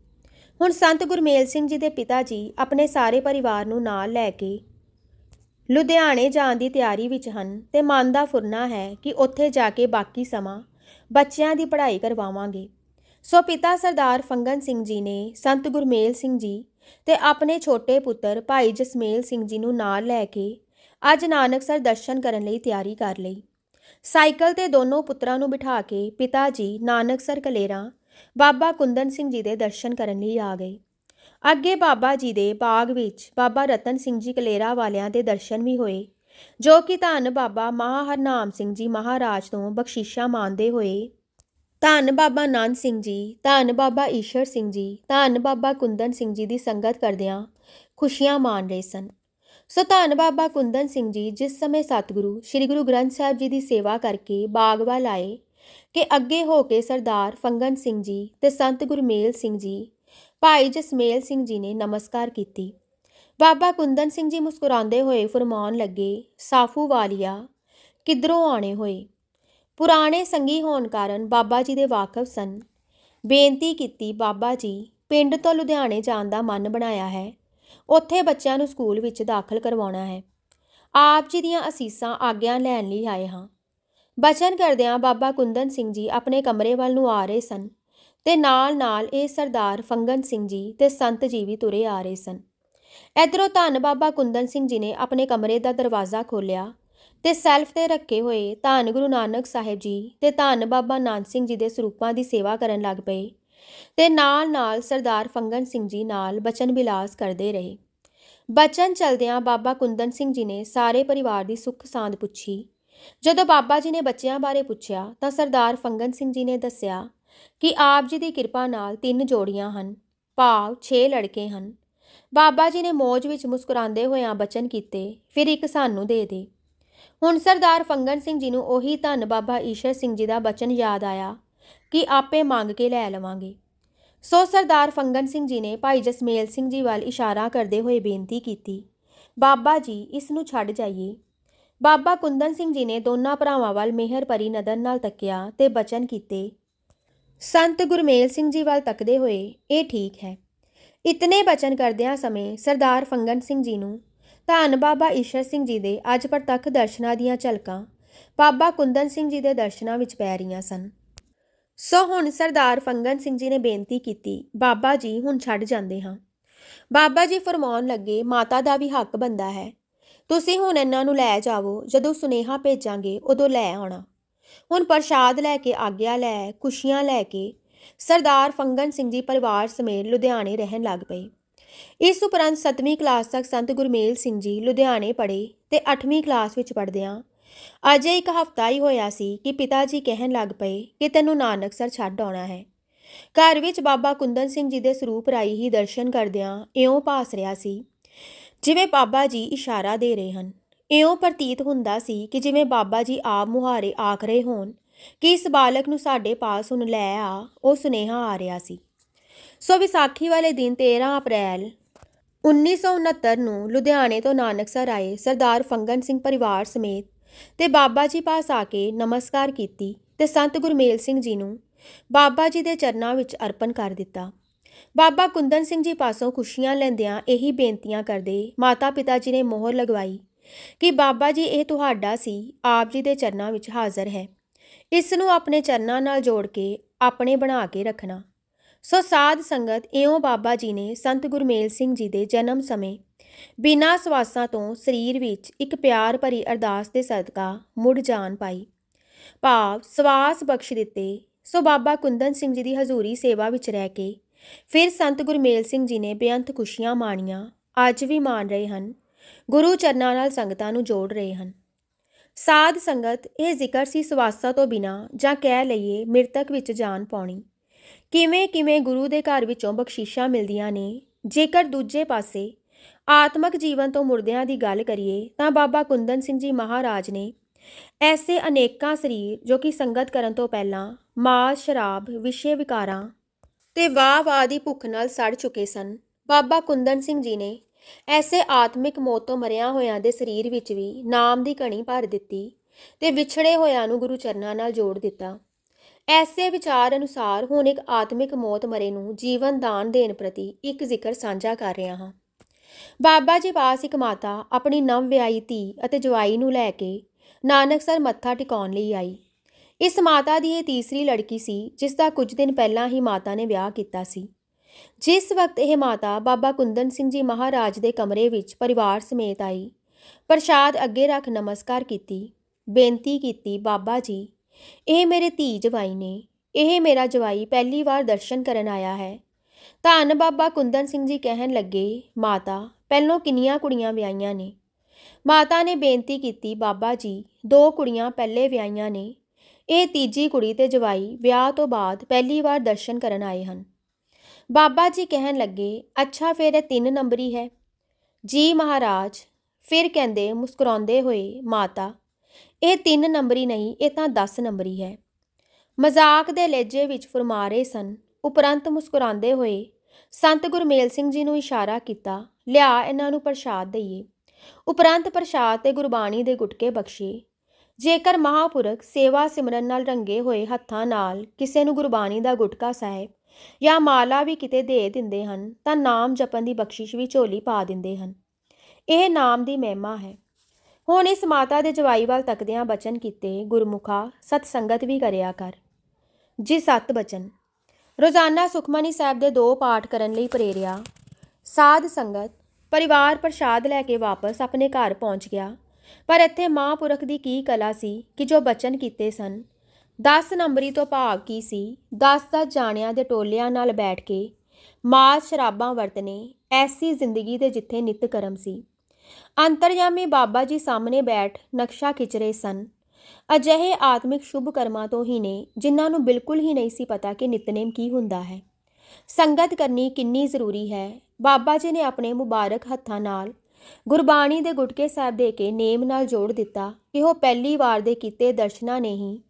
ਹੁਣ ਸੰਤ ਗੁਰਮੇਲ ਸਿੰਘ ਜੀ ਦੇ ਪਿਤਾ ਜੀ ਆਪਣੇ ਸਾਰੇ ਪਰਿਵਾਰ ਨੂੰ ਨਾਲ ਲੈ ਕੇ ਲੁਧਿਆਣੇ ਜਾਣ ਦੀ ਤਿਆਰੀ ਵਿੱਚ ਹਨ ਤੇ ਮਨ ਦਾ ਫੁਰਨਾ ਹੈ ਕਿ ਉੱਥੇ ਜਾ ਕੇ ਬਾਕੀ ਸਮਾਂ ਬੱਚਿਆਂ ਦੀ ਪੜ੍ਹਾਈ ਕਰਵਾਵਾਂਗੇ। ਸੋ ਪਿਤਾ ਸਰਦਾਰ ਫੰਗਨ ਸਿੰਘ ਜੀ ਨੇ ਸੰਤ ਗੁਰਮੇਲ ਸਿੰਘ ਜੀ ਤੇ ਆਪਣੇ ਛੋਟੇ ਪੁੱਤਰ ਭਾਈ ਜਸਮੇਲ ਸਿੰਘ ਜੀ ਨੂੰ ਨਾਲ ਲੈ ਕੇ ਅੱਜ ਨਾਨਕਸਰ ਦਰਸ਼ਨ ਕਰਨ ਲਈ ਤਿਆਰੀ ਕਰ ਲਈ। ਸਾਈਕਲ ਤੇ ਦੋਨੋਂ ਪੁੱਤਰਾਂ ਨੂੰ ਬਿਠਾ ਕੇ ਪਿਤਾ ਜੀ ਨਾਨਕਸਰ ਕਲੇਰਾ, ਬਾਬਾ ਕੁੰਦਨ ਸਿੰਘ ਜੀ ਦੇ ਦਰਸ਼ਨ ਕਰਨ ਲਈ ਆ ਗਏ। ਅੱਗੇ ਬਾਬਾ ਜੀ ਦੇ ਬਾਗ ਵਿੱਚ ਬਾਬਾ ਰਤਨ ਸਿੰਘ ਜੀ ਕਲੇਰਾ ਵਾਲਿਆਂ ਦੇ ਦਰਸ਼ਨ ਵੀ ਹੋਏ, ਜੋ ਕਿ ਧੰਨ ਬਾਬਾ ਮਹਾ ਹਰਨਾਮ ਸਿੰਘ ਜੀ ਮਹਾਰਾਜ ਤੋਂ ਬਖਸ਼ਿਸ਼ਾਂ ਮੰਗਦੇ ਹੋਏ ਧੰਨ ਬਾਬਾ ਨਾਨਕ ਸਿੰਘ ਜੀ, ਧੰਨ ਬਾਬਾ ਈਸ਼ਰ ਸਿੰਘ ਜੀ, ਧੰਨ ਬਾਬਾ ਕੁੰਦਨ ਸਿੰਘ ਜੀ ਦੀ ਸੰਗਤ ਕਰਦਿਆਂ ਖੁਸ਼ੀਆਂ ਮਾਣ ਰਹੇ ਸਨ। ਸੋ ਧੰਨ ਬਾਬਾ ਕੁੰਦਨ ਸਿੰਘ ਜੀ ਜਿਸ ਸਮੇਂ ਸਤਿਗੁਰੂ ਸ੍ਰੀ ਗੁਰੂ ਗ੍ਰੰਥ ਸਾਹਿਬ ਜੀ ਦੀ ਸੇਵਾ ਕਰਕੇ ਬਾਗ ਵੱਲ ਆਏ ਕਿ ਅੱਗੇ ਹੋ ਕੇ ਸਰਦਾਰ ਫੰਗਨ ਸਿੰਘ ਜੀ ਤੇ ਸੰਤ ਗੁਰਮੇਲ ਸਿੰਘ ਜੀ, ਭਾਈ ਜਸਮੇਲ ਸਿੰਘ ਜੀ ਨੇ ਨਮਸਕਾਰ ਕੀਤੀ। ਬਾਬਾ ਕੁੰਦਨ ਸਿੰਘ ਜੀ ਮੁਸਕਰਾਉਂਦੇ ਹੋਏ ਫਰਮਾਉਣ ਲੱਗੇ, ਸਾਫੂ ਵਾਲੀਆ, ਕਿੱਧਰੋਂ ਆਣੇ ਹੋਏ? ਪੁਰਾਣੇ ਸੰਗੀ ਹੋਣ ਕਾਰਨ ਬਾਬਾ ਜੀ ਦੇ ਵਾਕਫ ਸਨ। ਬੇਨਤੀ ਕੀਤੀ, ਬਾਬਾ ਜੀ, ਪਿੰਡ ਤੋਂ ਲੁਧਿਆਣੇ ਜਾਣ ਦਾ ਮਨ ਬਣਾਇਆ ਹੈ। ਉੱਥੇ ਬੱਚਿਆਂ ਨੂੰ ਸਕੂਲ ਵਿੱਚ ਦਾਖਲ ਕਰਵਾਉਣਾ ਹੈ। ਆਪ ਜੀ ਦੀਆਂ ਅਸੀਸਾਂ ਆਗਿਆ ਲੈਣ ਲਈ ਆਏ ਹਾਂ। ਬਚਨ ਕਰਦਿਆਂ ਬਾਬਾ ਕੁੰਦਨ ਸਿੰਘ ਜੀ ਆਪਣੇ ਕਮਰੇ ਵੱਲ ਨੂੰ ਆ ਰਹੇ ਸਨ ਤੇ ਨਾਲ-ਨਾਲ ਇਹ ਸਰਦਾਰ ਫੰਗਨ ਸਿੰਘ ਜੀ ਤੇ ਸੰਤ ਜੀ ਵੀ ਤੁਰੇ ਆ ਰਹੇ ਸਨ। ਇਧਰੋਂ ਧੰਨ ਬਾਬਾ ਕੁੰਦਨ ਸਿੰਘ ਜੀ ਨੇ ਆਪਣੇ ਕਮਰੇ ਦਾ ਦਰਵਾਜ਼ਾ ਖੋਲ੍ਹਿਆ ਤੇ ਸੈਲਫ ਤੇ ਰੱਖੇ ਹੋਏ ਧੰਨ ਗੁਰੂ ਨਾਨਕ ਸਾਹਿਬ ਜੀ ਤੇ ਧੰਨ ਬਾਬਾ ਨਾਨਕ ਸਿੰਘ ਜੀ ਦੇ ਸਰੂਪਾਂ ਦੀ ਸੇਵਾ ਕਰਨ ਲੱਗ ਪਏ ਤੇ ਨਾਲ-ਨਾਲ ਸਰਦਾਰ ਫੰਗਨ ਸਿੰਘ ਜੀ ਨਾਲ ਬਚਨ ਬਿਲਾਸ ਕਰਦੇ ਰਹੇ। ਬਚਨ ਚਲਦਿਆਂ ਬਾਬਾ ਕੁੰਦਨ ਸਿੰਘ ਜੀ ਨੇ ਸਾਰੇ ਪਰਿਵਾਰ ਦੀ ਸੁੱਖ ਸਾਂਦ ਪੁੱਛੀ। ਜਦੋਂ ਬਾਬਾ ਜੀ ਨੇ ਬੱਚਿਆਂ ਬਾਰੇ ਪੁੱਛਿਆ ਤਾਂ ਸਰਦਾਰ ਫੰਗਨ ਸਿੰਘ ਜੀ ਨੇ ਦੱਸਿਆ ਕਿ ਆਪ ਜੀ ਦੀ ਕਿਰਪਾ ਨਾਲ ਤਿੰਨ ਜੋੜੀਆਂ ਹਨ, ਭਾਵ 6 ਲੜਕੇ ਹਨ। ਬਾਬਾ ਜੀ ਨੇ ਮੌਜ ਵਿੱਚ ਮੁਸਕਰਾਉਂਦੇ ਹੋਇਆਂ ਬਚਨ ਕੀਤੇ, ਫਿਰ ਇੱਕ ਸਾਨੂੰ ਦੇ ਦੇ। ਹੁਣ ਸਰਦਾਰ ਫੰਗਨ ਸਿੰਘ ਜੀ ਨੂੰ ਉਹੀ ਧੰਨ ਬਾਬਾ ਈਸ਼ਰ ਸਿੰਘ ਜੀ ਦਾ ਬਚਨ ਯਾਦ ਆਇਆ ਕਿ ਆਪੇ ਮੰਗ ਕੇ ਲੈ ਲਵਾਂਗੇ। ਸੋ ਸਰਦਾਰ ਫੰਗਨ ਸਿੰਘ ਜੀ ਨੇ ਭਾਈ ਜਸਮੇਲ ਸਿੰਘ ਜੀ ਵੱਲ ਇਸ਼ਾਰਾ ਕਰਦੇ ਹੋਏ ਬੇਨਤੀ ਕੀਤੀ, ਬਾਬਾ ਜੀ, ਇਸ ਨੂੰ ਛੱਡ ਜਾਈਏ। ਬਾਬਾ ਕੁੰਦਨ ਸਿੰਘ ਜੀ ਨੇ ਦੋਨਾਂ ਭਰਾਵਾਂ ਵੱਲ ਮਿਹਰ ਭਰੀ ਨਦਰ ਨਾਲ ਤੱਕਿਆ ਤੇ ਬਚਨ ਕੀਤੇ, ਸੰਤ ਗੁਰਮੇਲ ਸਿੰਘ ਜੀ ਵੱਲ ਤੱਕਦੇ ਹੋਏ ਇਹ ਠੀਕ ਹੈ। ਇਤਨੇ ਬਚਨ ਕਰਦਿਆਂ ਸਮੇਂ ਸਰਦਾਰ ਫੰਗਨ ਸਿੰਘ ਜੀ ਨੂੰ ਧੰਨ ਬਾਬਾ ਈਸ਼ਰ ਸਿੰਘ ਜੀ ਦੇ ਅੱਜ ਪ੍ਰਤੱਖ ਦਰਸ਼ਨਾਂ ਦੀਆਂ ਝਲਕਾਂ, ਬਾਬਾ ਕੁੰਦਨ ਸਿੰਘ ਜੀ ਦੇ ਦਰਸ਼ਨਾਂ ਵਿੱਚ ਪੈ ਰਹੀਆਂ ਸਨ। ਸੋ ਹੁਣ ਸਰਦਾਰ ਫੰਗਨ ਸਿੰਘ ਜੀ ਨੇ ਬੇਨਤੀ ਕੀਤੀ, ਬਾਬਾ ਜੀ ਹੁਣ ਛੱਡ ਜਾਂਦੇ ਹਾਂ। ਬਾਬਾ ਜੀ ਫਰਮਾਉਣ ਲੱਗੇ, ਮਾਤਾ ਦਾ ਵੀ ਹੱਕ ਬੰਦਾ ਹੈ। ਤੁਸੀਂ ਹੁਣ ਇਹਨਾਂ ਨੂੰ ਲੈ ਜਾਵੋ, ਜਦੋਂ ਸੁਨੇਹਾ ਭੇਜਾਂਗੇ, ਉਦੋਂ ਲੈ ਆਉਣਾ। ਹੁਣ ਪ੍ਰਸ਼ਾਦ ਲੈ ਕੇ, ਆਗਿਆ ਲੈ, ਖੁਸ਼ੀਆਂ ਲੈ ਕੇ, ਸਰਦਾਰ ਫੰਗਨ ਸਿੰਘ ਜੀ ਪਰਿਵਾਰ ਸਮੇਤ ਲੁਧਿਆਣੇ ਰਹਿਣ ਲੱਗ ਪਏ। ਇਸ ਉਪਰੰਤ 7ਵੀਂ ਕਲਾਸ ਤੱਕ ਸੰਤ ਗੁਰਮੇਲ ਸਿੰਘ ਜੀ ਲੁਧਿਆਣੇ ਪੜ੍ਹੇ ਤੇ 8ਵੀਂ ਕਲਾਸ ਵਿੱਚ ਪੜ੍ਹਦਿਆਂ ਅਜੇ ਇੱਕ ਹਫ਼ਤਾ ਹੀ ਹੋਇਆ ਸੀ ਕਿ ਪਿਤਾ ਜੀ ਕਹਿਣ ਲੱਗ ਪਏ ਕਿ ਤੈਨੂੰ ਨਾਨਕਸਰ ਛੱਡ ਆਉਣਾ ਹੈ। ਘਰ ਵਿੱਚ ਬਾਬਾ ਕੁੰਦਨ ਸਿੰਘ ਜੀ ਦੇ ਸਰੂਪ ਰਾਈ ਹੀ ਦਰਸ਼ਨ ਕਰਦਿਆਂ ਇਉਂ ਭਾਸ ਰਿਹਾ ਸੀ, ਜਿਵੇਂ ਬਾਬਾ ਜੀ ਇਸ਼ਾਰਾ ਦੇ ਰਹੇ ਹਨ। ਇਉਂ ਪ੍ਰਤੀਤ ਹੁੰਦਾ ਸੀ ਕਿ ਜਿਵੇਂ ਬਾਬਾ ਜੀ ਆਪ ਮੁਹਾਰੇ ਆਖ ਰਹੇ ਹੋਣ ਕਿ ਇਸ ਬਾਲਕ ਨੂੰ ਸਾਡੇ ਪਾਸ ਹੁਣ ਲੈ ਆ, ਉਹ ਸੁਨੇਹਾ ਆ ਰਿਹਾ ਸੀ। ਸੋ ਵਿਸਾਖੀ ਵਾਲੇ ਦਿਨ 13 ਅਪ੍ਰੈਲ 1969 ਨੂੰ ਲੁਧਿਆਣੇ ਤੋਂ ਨਾਨਕਸਰ ਆਏ ਸਰਦਾਰ ਫੰਗਨ ਸਿੰਘ ਪਰਿਵਾਰ ਸਮੇਤ ਤੇ ਬਾਬਾ ਜੀ ਪਾਸ ਆ ਕੇ ਨਮਸਕਾਰ ਕੀਤੀ ਤੇ ਸੰਤ ਗੁਰਮੇਲ ਸਿੰਘ ਜੀ ਨੂੰ ਬਾਬਾ ਜੀ ਦੇ ਚਰਨਾਂ ਵਿੱਚ ਅਰਪਣ ਕਰ ਦਿੱਤਾ। ਬਾਬਾ ਕੁੰਦਨ ਸਿੰਘ ਜੀ ਪਾਸੋਂ ਖੁਸ਼ੀਆਂ ਲੈਂਦਿਆਂ ਇਹੀ ਬੇਨਤੀਆਂ ਕਰਦੇ ਮਾਤਾ ਪਿਤਾ ਜੀ ਨੇ ਮੋਹਰ ਲਗਵਾਈ ਕਿ ਬਾਬਾ ਜੀ ਇਹ ਤੁਹਾਡਾ ਸੀ, ਆਪ ਜੀ ਦੇ ਚਰਨਾਂ ਵਿੱਚ ਹਾਜ਼ਰ ਹੈ। ਇਸ ਨੂੰ ਆਪਣੇ ਚਰਨਾਂ ਨਾਲ ਜੋੜ ਕੇ ਆਪਣੇ ਬਣਾ ਕੇ ਰੱਖਣਾ। ਸੋ ਸਾਧ ਸੰਗਤ, ਇਉਂ ਬਾਬਾ ਜੀ ਨੇ ਸੰਤ ਗੁਰਮੇਲ ਸਿੰਘ ਜੀ ਦੇ ਜਨਮ ਸਮੇਂ ਬਿਨਾਂ ਸਵਾਸਾਂ ਤੋਂ ਸਰੀਰ ਵਿੱਚ ਇੱਕ ਪਿਆਰ ਭਰੀ ਅਰਦਾਸ ਦੇ ਸਦਕਾ ਮੁੜ ਜਾਨ ਪਾਈ। ਭਾਵ ਸਵਾਸ ਬਖਸ਼ ਦਿੱਤੇ। ਸੋ ਬਾਬਾ ਕੁੰਦਨ ਸਿੰਘ ਜੀ ਦੀ ਹਜ਼ੂਰੀ ਸੇਵਾ ਵਿੱਚ ਰਹਿ ਕੇ ਫਿਰ ਸੰਤ ਗੁਰਮੇਲ ਸਿੰਘ ਜੀ ਨੇ ਬੇਅੰਤ ਖੁਸ਼ੀਆਂ ਮਾਣੀਆਂ। ਅੱਜ ਵੀ ਮਾਣ ਰਹੇ ਹਨ। ਗੁਰੂ ਚਰਨਾਂ ਨਾਲ ਸੰਗਤਾਂ ਨੂੰ ਜੋੜ ਰਹੇ ਹਨ। ਸਾਧ ਸੰਗਤ, ਇਹ ਜ਼ਿਕਰ ਸੀ ਸਵਾਸਾਂ ਤੋਂ ਬਿਨਾ ਜਾਂ ਕਹਿ ਲਈਏ ਮਿਰਤਕ ਵਿੱਚ ਜਾਨ ਪਾਉਣੀ। ਕਿਵੇਂ ਕਿਵੇਂ ਗੁਰੂ ਦੇ ਘਰ ਵਿੱਚੋਂ ਬਖਸ਼ਿਸ਼ਾਂ ਮਿਲਦੀਆਂ ਨੇ, ਜੇਕਰ ਦੂਜੇ ਪਾਸੇ ਆਤਮਕ ਜੀਵਨ ਤੋਂ ਮੁਰਦਿਆਂ ਦੀ ਗੱਲ ਕਰੀਏ, ਤਾਂ ਬਾਬਾ ਕੁੰਦਨ ਸਿੰਘ ਜੀ ਮਹਾਰਾਜ ਨੇ ਐਸੇ ਅਨੇਕਾਂ ਸਰੀਰ ਜੋ ਕਿ ਸੰਗਤ ਕਰਨ ਤੋਂ ਪਹਿਲਾਂ ਮਾਸ ਸ਼ਰਾਬ, ਵਿਸ਼ੇ ਵਿਕਾਰਾਂ ਤੇ ਵਾਹ ਵਾਹ ਦੀ ਭੁੱਖ ਨਾਲ ਸੜ ਚੁੱਕੇ ਸਨ। ਬਾਬਾ ਕੁੰਦਨ ਸਿੰਘ ਜੀ ਨੇ ਐਸੇ ਆਤਮਿਕ ਮੌਤ ਤੋਂ ਮਰਿਆ ਹੋਇਆਂ ਦੇ ਸਰੀਰ ਵਿੱਚ ਵੀ ਨਾਮ ਦੀ ਕਣੀ ਭਰ ਦਿੱਤੀ ਤੇ ਵਿਛੜੇ ਹੋਇਆਂ ਨੂੰ ਗੁਰੂ ਚਰਨਾਂ ਨਾਲ ਜੋੜ ਦਿੱਤਾ। ਐਸੇ ਵਿਚਾਰ ਅਨੁਸਾਰ ਹੁਣ ਇੱਕ ਆਤਮਿਕ ਮੌਤ ਮਰੇ ਨੂੰ ਜੀਵਨ ਦਾਨ ਦੇਣ ਪ੍ਰਤੀ ਇੱਕ ਜ਼ਿਕਰ ਸਾਂਝਾ ਕਰ ਰਿਹਾ ਹਾਂ। ਬਾਬਾ ਜੀ ਪਾਸ ਇੱਕ ਮਾਤਾ ਆਪਣੀ ਨਵ ਵਿਆਹੀ ਧੀ ਅਤੇ ਜਵਾਈ ਨੂੰ ਲੈ ਕੇ ਨਾਨਕਸਰ ਮੱਥਾ ਟਿਕਾਉਣ ਲਈ ਆਈ। ਇਸ ਮਾਤਾ ਦੀ ਇਹ ਤੀਸਰੀ ਲੜਕੀ ਸੀ, ਜਿਸ ਦਾ ਕੁਝ ਦਿਨ ਪਹਿਲਾਂ ਹੀ ਮਾਤਾ ਨੇ ਵਿਆਹ ਕੀਤਾ ਸੀ। ਜਿਸ ਵਕਤ ਇਹ ਮਾਤਾ ਬਾਬਾ ਕੁੰਦਨ ਸਿੰਘ ਜੀ ਮਹਾਰਾਜ ਦੇ ਕਮਰੇ ਵਿੱਚ ਪਰਿਵਾਰ ਸਮੇਤ ਆਈ, ਪ੍ਰਸ਼ਾਦ ਅੱਗੇ ਰੱਖ ਨਮਸਕਾਰ ਕੀਤੀ, ਬੇਨਤੀ ਕੀਤੀ ਬਾਬਾ ਜੀ ਇਹ ਮੇਰੇ ਧੀ ਜਵਾਈ ਨੇ, ਇਹ ਮੇਰਾ ਜਵਾਈ ਪਹਿਲੀ ਵਾਰ ਦਰਸ਼ਨ ਕਰਨ ਆਇਆ ਹੈ। ਧੰਨ ਬਾਬਾ ਕੁੰਦਨ ਸਿੰਘ ਜੀ ਕਹਿਣ ਲੱਗੇ, ਮਾਤਾ, ਪਹਿਲੋਂ ਕਿੰਨੀਆਂ ਕੁੜੀਆਂ ਵਿਆਹੀਆਂ ਨੇ? ਮਾਤਾ ਨੇ ਬੇਨਤੀ ਕੀਤੀ, ਬਾਬਾ ਜੀ, ਦੋ ਕੁੜੀਆਂ ਪਹਿਲੇ ਵਿਆਹੀਆਂ ਨੇ। ਇਹ ਤੀਜੀ ਕੁੜੀ ਤੇ ਜਵਾਈ ਵਿਆਹ ਤੋਂ ਬਾਅਦ ਪਹਿਲੀ ਵਾਰ ਦਰਸ਼ਨ ਕਰਨ ਆਏ ਹਨ। ਬਾਬਾ ਜੀ ਕਹਿਣ ਲੱਗੇ, ਅੱਛਾ ਫਿਰ ਇਹ ਤਿੰਨ ਨੰਬਰੀ ਹੈ। ਜੀ ਮਹਾਰਾਜ, ਫਿਰ ਕਹਿੰਦੇ ਮੁਸਕਰਾਉਂਦੇ ਹੋਏ, ਮਾਤਾ ਇਹ ਤਿੰਨ ਨੰਬਰੀ ਨਹੀਂ, ਇਹ ਤਾਂ 10 ਨੰਬਰੀ ਹੈ। ਮਜ਼ਾਕ ਦੇ ਲਹਿਜੇ ਵਿੱਚ ਫਰਮਾ ਰਹੇ ਸਨ। ਉਪਰੰਤ ਮੁਸਕਰਾਉਂਦੇ ਹੋਏ ਸੰਤ ਗੁਰਮੇਲ ਸਿੰਘ ਜੀ ਨੂੰ ਇਸ਼ਾਰਾ ਕੀਤਾ, ਲਿਆ ਇਹਨਾਂ ਨੂੰ ਪ੍ਰਸ਼ਾਦ ਦਈਏ। ਉਪਰੰਤ ਪ੍ਰਸ਼ਾਦ ਤੇ ਗੁਰਬਾਣੀ ਦੇ ਗੁਟਕੇ ਬਖਸ਼ੇ। ਜੇਕਰ ਮਹਾਪੁਰਖ ਸੇਵਾ ਸਿਮਰਨ ਨਾਲ ਰੰਗੇ ਹੋਏ ਹੱਥਾਂ ਨਾਲ ਕਿਸੇ ਨੂੰ ਗੁਰਬਾਣੀ ਦਾ ਗੁਟਕਾ ਸਾਹਿਬ ਜਾਂ ਮਾਲਾ ਵੀ ਕਿਤੇ ਦੇ ਦਿੰਦੇ ਹਨ, ਤਾਂ ਨਾਮ ਜਪਣ ਦੀ ਬਖਸ਼ਿਸ਼ ਵੀ ਝੋਲੀ ਪਾ ਦਿੰਦੇ ਹਨ। ਇਹ ਨਾਮ ਦੀ ਮਹਿਮਾ ਹੈ। ਹੁਣ ਇਸ ਮਾਤਾ ਦੇ ਜਵਾਈ ਵੱਲ ਤੱਕਦਿਆਂ ਬਚਨ ਕੀਤੇ ਗੁਰਮੁਖਾ, ਸਤ ਸੰਗਤ ਵੀ ਕਰਿਆ ਕਰ। ਜੀ ਸਤ ਬਚਨ। ਰੋਜ਼ਾਨਾ ਸੁਖਮਨੀ ਸਾਹਿਬ ਦੇ ਦੋ ਪਾਠ ਕਰਨ ਲਈ ਪ੍ਰੇਰਿਆ। ਸਾਧ ਸੰਗਤ, ਪਰਿਵਾਰ ਪ੍ਰਸ਼ਾਦ ਲੈ ਕੇ ਵਾਪਸ ਆਪਣੇ ਘਰ ਪਹੁੰਚ ਗਿਆ। ਪਰ ਇੱਥੇ ਮਹਾਂਪੁਰਖ ਦੀ ਕੀ ਕਲਾ ਸੀ ਕਿ ਜੋ ਬਚਨ ਕੀਤੇ ਸਨ? 10 ਨੰਬਰੀ ਤੋਂ ਭਾਵ ਕੀ ਸੀ? 10-10 ਜਾਣਿਆਂ ਦੇ ਟੋਲਿਆਂ ਨਾਲ ਬੈਠ ਕੇ ਮਾਸ ਸ਼ਰਾਬਾਂ ਵਰਤਨੇ, ਐਸੀ ਜ਼ਿੰਦਗੀ ਦੇ ਜਿੱਥੇ ਨਿਤ ਕਰਮ ਸੀ। ਅੰਤਰਯਾਮੀ ਬਾਬਾ ਜੀ ਸਾਹਮਣੇ ਬੈਠ ਨਕਸ਼ਾ ਖਿੱਚ ਰਹੇ ਸਨ। ਅਜਿਹੇ ਆਤਮਿਕ ਸ਼ੁਭ ਕਰਮਾਂ ਤੋਂ ਹੀ ਨੇ, ਜਿਨ੍ਹਾਂ ਨੂੰ ਬਿਲਕੁਲ ਹੀ ਨਹੀਂ ਸੀ ਪਤਾ ਕਿ ਨਿਤਨੇਮ ਕੀ ਹੁੰਦਾ ਹੈ। ਸੰਗਤ ਕਰਨੀ ਕਿੰਨੀ ਜ਼ਰੂਰੀ ਹੈ। ਬਾਬਾ ਜੀ ਨੇ ਆਪਣੇ ਮੁਬਾਰਕ ਹੱਥਾਂ ਨਾਲ ਗੁਰਬਾਣੀ ਦੇ ਗੁਟਕੇ ਸਾਹਿਬ ਦੇ ਕੇ ਨੇਮ ਨਾਲ ਜੋੜ ਦਿੱਤਾ। ਕਿ ਉਹ ਪਹਿਲੀ ਵਾਰ ਦੇ ਕੀਤੇ ਦਰਸ਼ਨਾਂ ਨੇ ਹੀ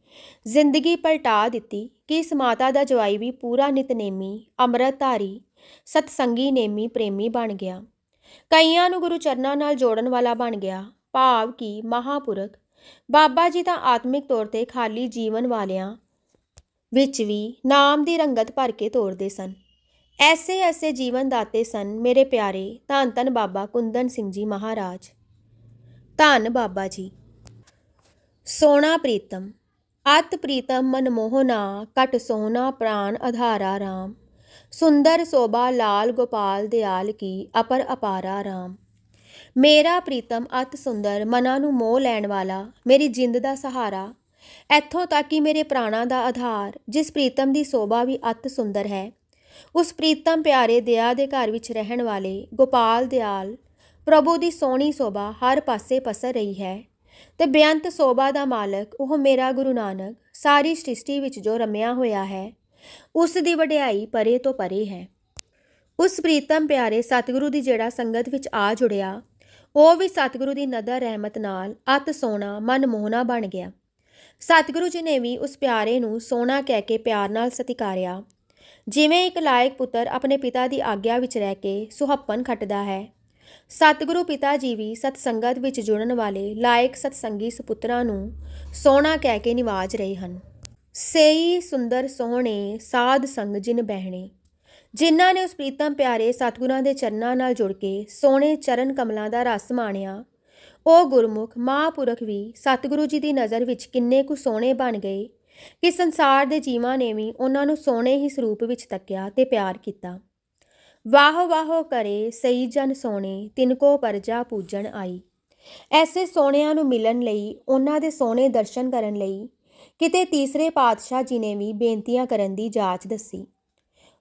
ਜ਼ਿੰਦਗੀ ਪਲਟਾ ਦਿੱਤੀ ਕਿ ਇਸ ਮਾਤਾ ਦਾ ਜਵਾਈ ਵੀ ਪੂਰਾ ਨਿਤਨੇਮੀ, ਅੰਮ੍ਰਿਤਧਾਰੀ, ਸਤਸੰਗੀ ਨੇਮੀ ਪ੍ਰੇਮੀ ਬਣ ਗਿਆ। ਕਈਆਂ ਨੂੰ ਗੁਰੂ ਚਰਨਾਂ ਨਾਲ ਜੋੜਨ ਵਾਲਾ ਬਣ ਗਿਆ। ਭਾਵ ਕਿ ਮਹਾਪੁਰਖ ਬਾਬਾ ਜੀ ਤਾਂ ਆਤਮਿਕ ਤੌਰ ਤੇ ਖਾਲੀ ਜੀਵਨ ਵਾਲਿਆਂ ਵਿੱਚ ਵੀ ਨਾਮ ਦੀ ਰੰਗਤ ਭਰ ਕੇ ਤੋਰਦੇ ਸਨ। ਐਸੇ ਐਸੇ ਜੀਵਨ ਦਾਤੇ ਸਨ ਮੇਰੇ ਪਿਆਰੇ ਧੰਨ ਧੰਨ ਬਾਬਾ ਕੁੰਦਨ ਸਿੰਘ ਜੀ ਮਹਾਰਾਜ। ਧੰਨ ਬਾਬਾ ਜੀ। ਸੋਨਾ ਪ੍ਰੀਤਮ, ਅਤ ਪ੍ਰੀਤਮ ਮਨਮੋਹਨਾ ਕਟ ਸੋਨਾ ਪ੍ਰਾਨ ਆਧਾਰਾ RAM ਸੁੰਦਰ ਸੋਭਾ ਲਾਲ ਗੋਪਾਲ ਦਿਆਲ ਕੀ ਅਪਰ ਅਪਾਰਾ RAM ਮੇਰਾ ਪ੍ਰੀਤਮ ਅਤ ਸੁੰਦਰ, ਮਨਾਂ ਨੂੰ ਮੋਹ ਲੈਣ ਵਾਲਾ, ਮੇਰੀ ਜਿੰਦ ਦਾ ਸਹਾਰਾ। ਇੱਥੋਂ ਤੱਕ ਕਿ ਮੇਰੇ ਪ੍ਰਾਣਾਂ ਦਾ ਆਧਾਰ, ਜਿਸ ਪ੍ਰੀਤਮ ਦੀ ਸੋਭਾ ਵੀ ਅਤ ਸੁੰਦਰ ਹੈ। ਉਸ ਪ੍ਰੀਤਮ ਪਿਆਰੇ ਦਿਆ ਦੇ ਘਰ ਵਿੱਚ ਰਹਿਣ ਵਾਲੇ ਗੋਪਾਲ ਦਿਆਲ, ਪ੍ਰਭੂ ਦੀ ਸੋਹਣੀ ਸੋਭਾ ਹਰ ਪਾਸੇ ਪਸਰ ਰਹੀ ਹੈ ਤੇ ਬੇਅੰਤ ਸੋਭਾ ਦਾ ਮਾਲਕ ਉਹ ਮੇਰਾ ਗੁਰੂ ਨਾਨਕ, ਸਾਰੀ ਸ੍ਰਿਸ਼ਟੀ ਵਿੱਚ ਜੋ ਰਮਿਆ ਹੋਇਆ ਹੈ ਉਸ ਦੀ ਵਡਿਆਈ ਪਰੇ ਤੋਂ ਪਰੇ ਹੈ। ਉਸ ਪ੍ਰੀਤਮ ਪਿਆਰੇ ਸਤਿਗੁਰੂ ਦੀ ਜਿਹੜਾ ਸੰਗਤ ਵਿੱਚ ਆ ਜੁੜਿਆ, ਉਹ ਵੀ ਸਤਿਗੁਰੂ ਦੀ ਨਦਰ ਰਹਿਮਤ ਨਾਲ ਅਤ ਸੋਹਣਾ ਮਨ ਮੋਹਣਾ ਬਣ ਗਿਆ। ਸਤਿਗੁਰੂ ਜੀ ਨੇ ਵੀ ਉਸ ਪਿਆਰੇ ਨੂੰ ਸੋਹਣਾ ਕਹਿ ਕੇ ਪਿਆਰ ਨਾਲ ਸਤਿਕਾਰਿਆ। ਜਿਵੇਂ ਇੱਕ ਲਾਇਕ ਪੁੱਤਰ ਆਪਣੇ ਪਿਤਾ ਦੀ ਆਗਿਆ ਵਿੱਚ ਰਹਿ ਕੇ ਸੁਹੱਪਨ ਖੱਟਦਾ ਹੈ, ਸਤਿਗੁਰੂ ਪਿਤਾ ਜੀ ਵੀ ਸਤਸੰਗਤ ਵਿੱਚ ਜੁੜਨ ਵਾਲੇ ਲਾਇਕ ਸਤਸੰਗੀ ਸੁਪੁੱਤਰਾਂ ਨੂੰ ਸੋਹਣਾ ਕਹਿ ਕੇ ਨਿਵਾਜ ਰਹੇ ਹਨ। ਸੇਈ ਸੁੰਦਰ ਸੋਹਣੇ ਸਾਧ ਸੰਗ ਜਿਨ ਬਹਿਣੇ। ਜਿਨ੍ਹਾਂ ਨੇ ਉਸ ਪ੍ਰੀਤਮ ਪਿਆਰੇ ਸਤਿਗੁਰਾਂ ਦੇ ਚਰਨਾਂ ਨਾਲ ਜੁੜ ਕੇ ਸੋਹਣੇ ਚਰਨ ਕਮਲਾਂ ਦਾ ਰਸ ਮਾਣਿਆ, ਉਹ ਗੁਰਮੁਖ ਮਹਾਂਪੁਰਖ ਵੀ ਸਤਿਗੁਰੂ ਜੀ ਦੀ ਨਜ਼ਰ ਵਿੱਚ ਕਿੰਨੇ ਕੁ ਸੋਹਣੇ ਬਣ ਗਏ ਕਿ ਸੰਸਾਰ ਦੇ ਜੀਵਾਂ ਨੇ ਵੀ ਉਹਨਾਂ ਨੂੰ ਸੋਹਣੇ ਹੀ ਸਰੂਪ ਵਿੱਚ ਤੱਕਿਆ ਤੇ ਪਿਆਰ ਕੀਤਾ। ਵਾਹ ਵਾਹ ਕਰੇ ਸਈ ਜਨ ਸੋਹਣੇ, ਤਿਨ ਕੋ ਪਰਜਾ ਪੂਜਣ ਆਈ। ਐਸੇ ਸੋਹਣਿਆਂ ਨੂੰ ਮਿਲਣ ਲਈ, ਉਹਨਾਂ ਦੇ ਸੋਹਣੇ ਦਰਸ਼ਨ ਕਰਨ ਲਈ ਕਿਤੇ ਤੀਸਰੇ ਪਾਤਸ਼ਾਹ ਜੀ ਨੇ ਵੀ ਬੇਨਤੀਆਂ ਕਰਨ ਦੀ ਜਾਚ ਦੱਸੀ।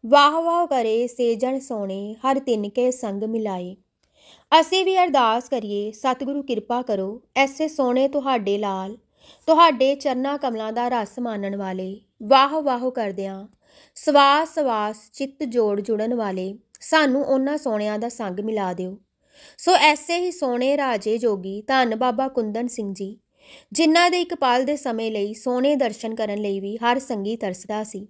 ਵਾਹ ਵਾਹ ਕਰੇ ਸੇਜਣ ਸੋਹਣੇ, ਹਰ ਤਿੰਨ ਕੇ ਸੰਗ ਮਿਲਾਏ। ਅਸੀਂ ਵੀ ਅਰਦਾਸ ਕਰੀਏ, ਸਤਿਗੁਰੂ ਕਿਰਪਾ ਕਰੋ, ਐਸੇ ਸੋਹਣੇ ਤੁਹਾਡੇ ਲਾਲ, ਤੁਹਾਡੇ ਚਰਨਾ ਕਮਲਾਂ ਦਾ ਰਸ ਮਾਨਣ ਵਾਲੇ, ਵਾਹ ਵਾਹ ਕਰਦਿਆਂ, ਸਵਾਸ ਸਵਾਸ ਚਿੱਤ ਜੋੜ ਜੁੜਨ ਵਾਲੇ, ਸਾਨੂੰ ਉਹਨਾਂ ਸੋਹਣਿਆਂ ਦਾ ਸੰਗ ਮਿਲਾ ਦਿਓ। ਸੋ ਐਸੇ ਹੀ ਸੋਹਣੇ ਰਾਜੇ ਜੋਗੀ ਧੰਨ ਬਾਬਾ ਕੁੰਦਨ ਸਿੰਘ ਜੀ ਜਿਨ੍ਹਾਂ ਦੇ ਇੱਕ ਪਲ ਦੇ ਸਮੇਂ ਲਈ ਸੋਹਣੇ ਦਰਸ਼ਨ ਕਰਨ ਲਈ ਵੀ ਹਰ ਸੰਗੀ ਤਰਸਦਾ ਸੀ।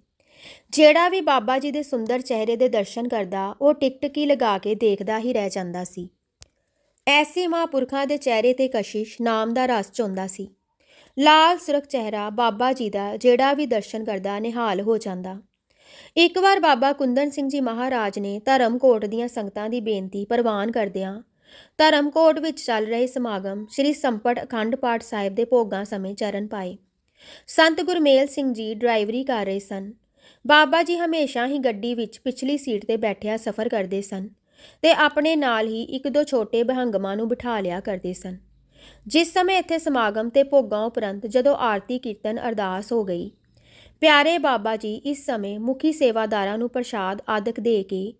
ਜਿਹੜਾ ਵੀ ਬਾਬਾ ਜੀ ਦੇ ਸੁੰਦਰ ਚਿਹਰੇ ਦੇ ਦਰਸ਼ਨ ਕਰਦਾ, ਉਹ ਟਿਕਟਕੀ ਲਗਾ ਕੇ ਦੇਖਦਾ ਹੀ ਰਹਿ ਜਾਂਦਾ ਸੀ। ਐਸੇ ਮਹਾਂਪੁਰਖਾਂ ਦੇ ਚਿਹਰੇ ਤੇ ਕਸ਼ਿਸ਼ ਨਾਮ ਦਾ ਰਸ ਚੋਂਦਾ ਸੀ। ਲਾਲ ਸੁਰਖ ਚਿਹਰਾ ਬਾਬਾ ਜੀ ਦਾ ਜਿਹੜਾ ਵੀ ਦਰਸ਼ਨ ਕਰਦਾ, ਨਿਹਾਲ ਹੋ ਜਾਂਦਾ। ਇੱਕ ਵਾਰ ਬਾਬਾ ਕੁੰਦਨ ਸਿੰਘ ਜੀ ਮਹਾਰਾਜ ਨੇ ਧਰਮਕੋਟ ਦੀਆਂ ਸੰਗਤਾਂ ਦੀ ਬੇਨਤੀ ਪ੍ਰਵਾਨ ਕਰਦਿਆਂ ਧਰਮਕੋਟ ਵਿੱਚ ਚੱਲ ਰਹੇ ਸਮਾਗਮ ਸ੍ਰੀ ਸੰਪਟ ਅਖੰਡ ਪਾਠ ਸਾਹਿਬ ਦੇ ਭੋਗਾਂ ਸਮੇਂ ਚਰਨ ਪਾਏ। ਸੰਤ ਗੁਰਮੇਲ ਸਿੰਘ ਜੀ ਡਰਾਈਵਰੀ ਕਰ ਰਹੇ ਸਨ। ਬਾਬਾ ਜੀ ਹਮੇਸ਼ਾ ਹੀ ਗੱਡੀ ਵਿੱਚ ਪਿਛਲੀ ਸੀਟ ਤੇ ਬੈਠਿਆ ਸਫ਼ਰ ਕਰਦੇ ਸਨ ਤੇ ਆਪਣੇ ਨਾਲ ਹੀ ਇੱਕ ਦੋ ਛੋਟੇ ਬਹੰਗਮਾਂ ਨੂੰ ਬਿਠਾ ਲਿਆ ਕਰਦੇ ਸਨ। ਜਿਸ ਸਮੇਂ ਇੱਥੇ ਸਮਾਗਮ ਤੇ ਭੋਗਾਂ ਉਪਰੰਤ ਜਦੋਂ ਆਰਤੀ ਕੀਰਤਨ ਅਰਦਾਸ ਹੋ ਗਈ, ਪਿਆਰੇ ਬਾਬਾ ਜੀ ਇਸ ਸਮੇਂ ਮੁਖੀ ਸੇਵਾਦਾਰਾਂ ਨੂੰ ਪ੍ਰਸ਼ਾਦ ਆਦਿਕ ਦੇ ਕੇ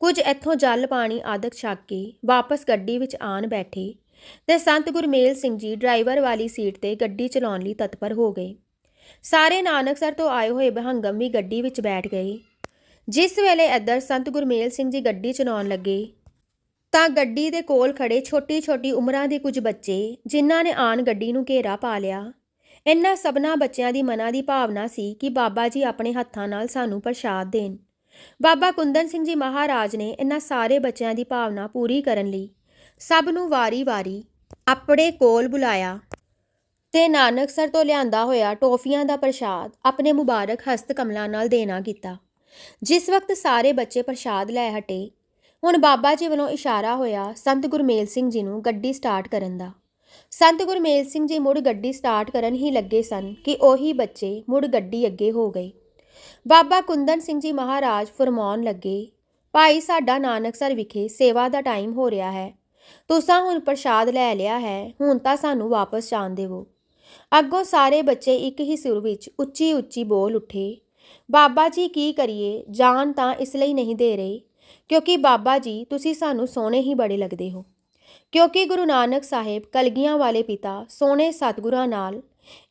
ਕੁਝ ਇੱਥੋਂ ਜਲ, ਪਾਣੀ ਆਦਿਕ ਛਕ ਕੇ ਵਾਪਸ ਗੱਡੀ ਵਿੱਚ ਆਣ ਬੈਠੇ ਤੇ ਸੰਤ ਗੁਰਮੇਲ ਸਿੰਘ ਜੀ ਡਰਾਈਵਰ ਵਾਲੀ ਸੀਟ ਤੇ ਗੱਡੀ ਚਲਾਉਣ ਲਈ ਤਤਪਰ ਹੋ ਗਏ। ਸਾਰੇ ਨਾਨਕਸਰ ਤੋਂ ਆਏ ਹੋਏ ਬਹੰਗਮ ਵੀ ਗੱਡੀ ਵਿੱਚ ਬੈਠ ਗਏ। ਜਿਸ ਵੇਲੇ ਇੱਧਰ ਸੰਤ ਗੁਰਮੇਲ ਸਿੰਘ ਜੀ ਗੱਡੀ ਚਲਾਉਣ ਲੱਗੇ ਤਾਂ ਗੱਡੀ ਦੇ ਕੋਲ ਖੜੇ ਛੋਟੀ-ਛੋਟੀ ਉਮਰਾਂ ਦੇ ਕੁਝ ਬੱਚੇ ਜਿਨ੍ਹਾਂ ਨੇ ਆਣ ਗੱਡੀ ਨੂੰ ਘੇਰਾ ਪਾ ਲਿਆ। ਇਹਨਾਂ ਸਭਨਾ ਬੱਚਿਆਂ ਦੀ ਮਨਾਂ ਦੀ ਭਾਵਨਾ ਸੀ ਕਿ ਬਾਬਾ ਜੀ ਆਪਣੇ ਹੱਥਾਂ ਨਾਲ ਸਾਨੂੰ ਪ੍ਰਸ਼ਾਦ ਦੇਣ। ਬਾਬਾ ਕੁੰਦਨ ਸਿੰਘ ਜੀ ਮਹਾਰਾਜ ਨੇ ਇਹਨਾਂ ਸਾਰੇ ਬੱਚਿਆਂ ਦੀ ਭਾਵਨਾ ਪੂਰੀ ਕਰਨ ਲਈ ਸਭ ਨੂੰ ਵਾਰੀ-ਵਾਰੀ ਆਪਣੇ ਕੋਲ ਬੁਲਾਇਆ ਤੇ ਨਾਨਕਸਰ ਤੋਂ ਲਿਆਂਦਾ ਹੋਇਆ ਟੋਫੀਆਂ ਦਾ ਪ੍ਰਸ਼ਾਦ ਆਪਣੇ ਮੁਬਾਰਕ ਹਸਤ ਕਮਲਾਂ ਨਾਲ ਦੇਣਾ ਕੀਤਾ। ਜਿਸ ਵਕਤ ਸਾਰੇ ਬੱਚੇ ਪ੍ਰਸ਼ਾਦ ਲੈ ਹਟੇ, ਹੁਣ ਬਾਬਾ ਜੀ ਵੱਲੋਂ ਇਸ਼ਾਰਾ ਹੋਇਆ ਸੰਤ ਗੁਰਮੇਲ ਸਿੰਘ ਜੀ ਨੂੰ ਗੱਡੀ ਸਟਾਰਟ ਕਰਨ ਦਾ। ਸੰਤ ਗੁਰਮੇਲ ਸਿੰਘ ਜੀ ਮੁੜ ਗੱਡੀ ਸਟਾਰਟ ਕਰਨ ਹੀ ਲੱਗੇ ਸਨ ਕਿ ਉਹੀ ਬੱਚੇ ਮੁੜ ਗੱਡੀ ਅੱਗੇ ਹੋ ਗਏ। ਬਾਬਾ ਕੁੰਦਨ ਸਿੰਘ ਜੀ ਮਹਾਰਾਜ ਫਰਮਾਉਣ ਲੱਗੇ, ਭਾਈ ਸਾਡਾ ਨਾਨਕਸਰ ਵਿਖੇ ਸੇਵਾ ਦਾ ਟਾਈਮ ਹੋ ਰਿਹਾ ਹੈ। ਤੁਸਾਂ ਹੁਣ ਪ੍ਰਸ਼ਾਦ ਲੈ ਲਿਆ ਹੈ, ਹੁਣ ਤਾਂ ਸਾਨੂੰ ਵਾਪਸ ਜਾਣ ਦੇਵੋ। ਅੱਗੋਂ ਸਾਰੇ ਬੱਚੇ ਇੱਕ ਹੀ ਸੁਰ ਵਿੱਚ ਉੱਚੀ ਉੱਚੀ ਬੋਲ ਉੱਠੇ। ਬਾਬਾ ਜੀ ਕੀ ਕਰੀਏ ਜਾਨ ਤਾਂ ਇਸ ਲਈ ਨਹੀਂ ਦੇ ਰਹੇ, ਕਿਉਂਕਿ ਬਾਬਾ ਜੀ, ਤੁਸੀਂ ਸਾਨੂੰ ਸੋਹਣੇ ਹੀ ਬੜੇ ਲੱਗਦੇ ਹੋ। ਕਿਉਂਕਿ ਗੁਰੂ ਨਾਨਕ ਸਾਹਿਬ ਕਲਗੀਆਂ ਵਾਲੇ ਪਿਤਾ ਸੋਹਣੇ ਸਤਿਗੁਰਾਂ ਨਾਲ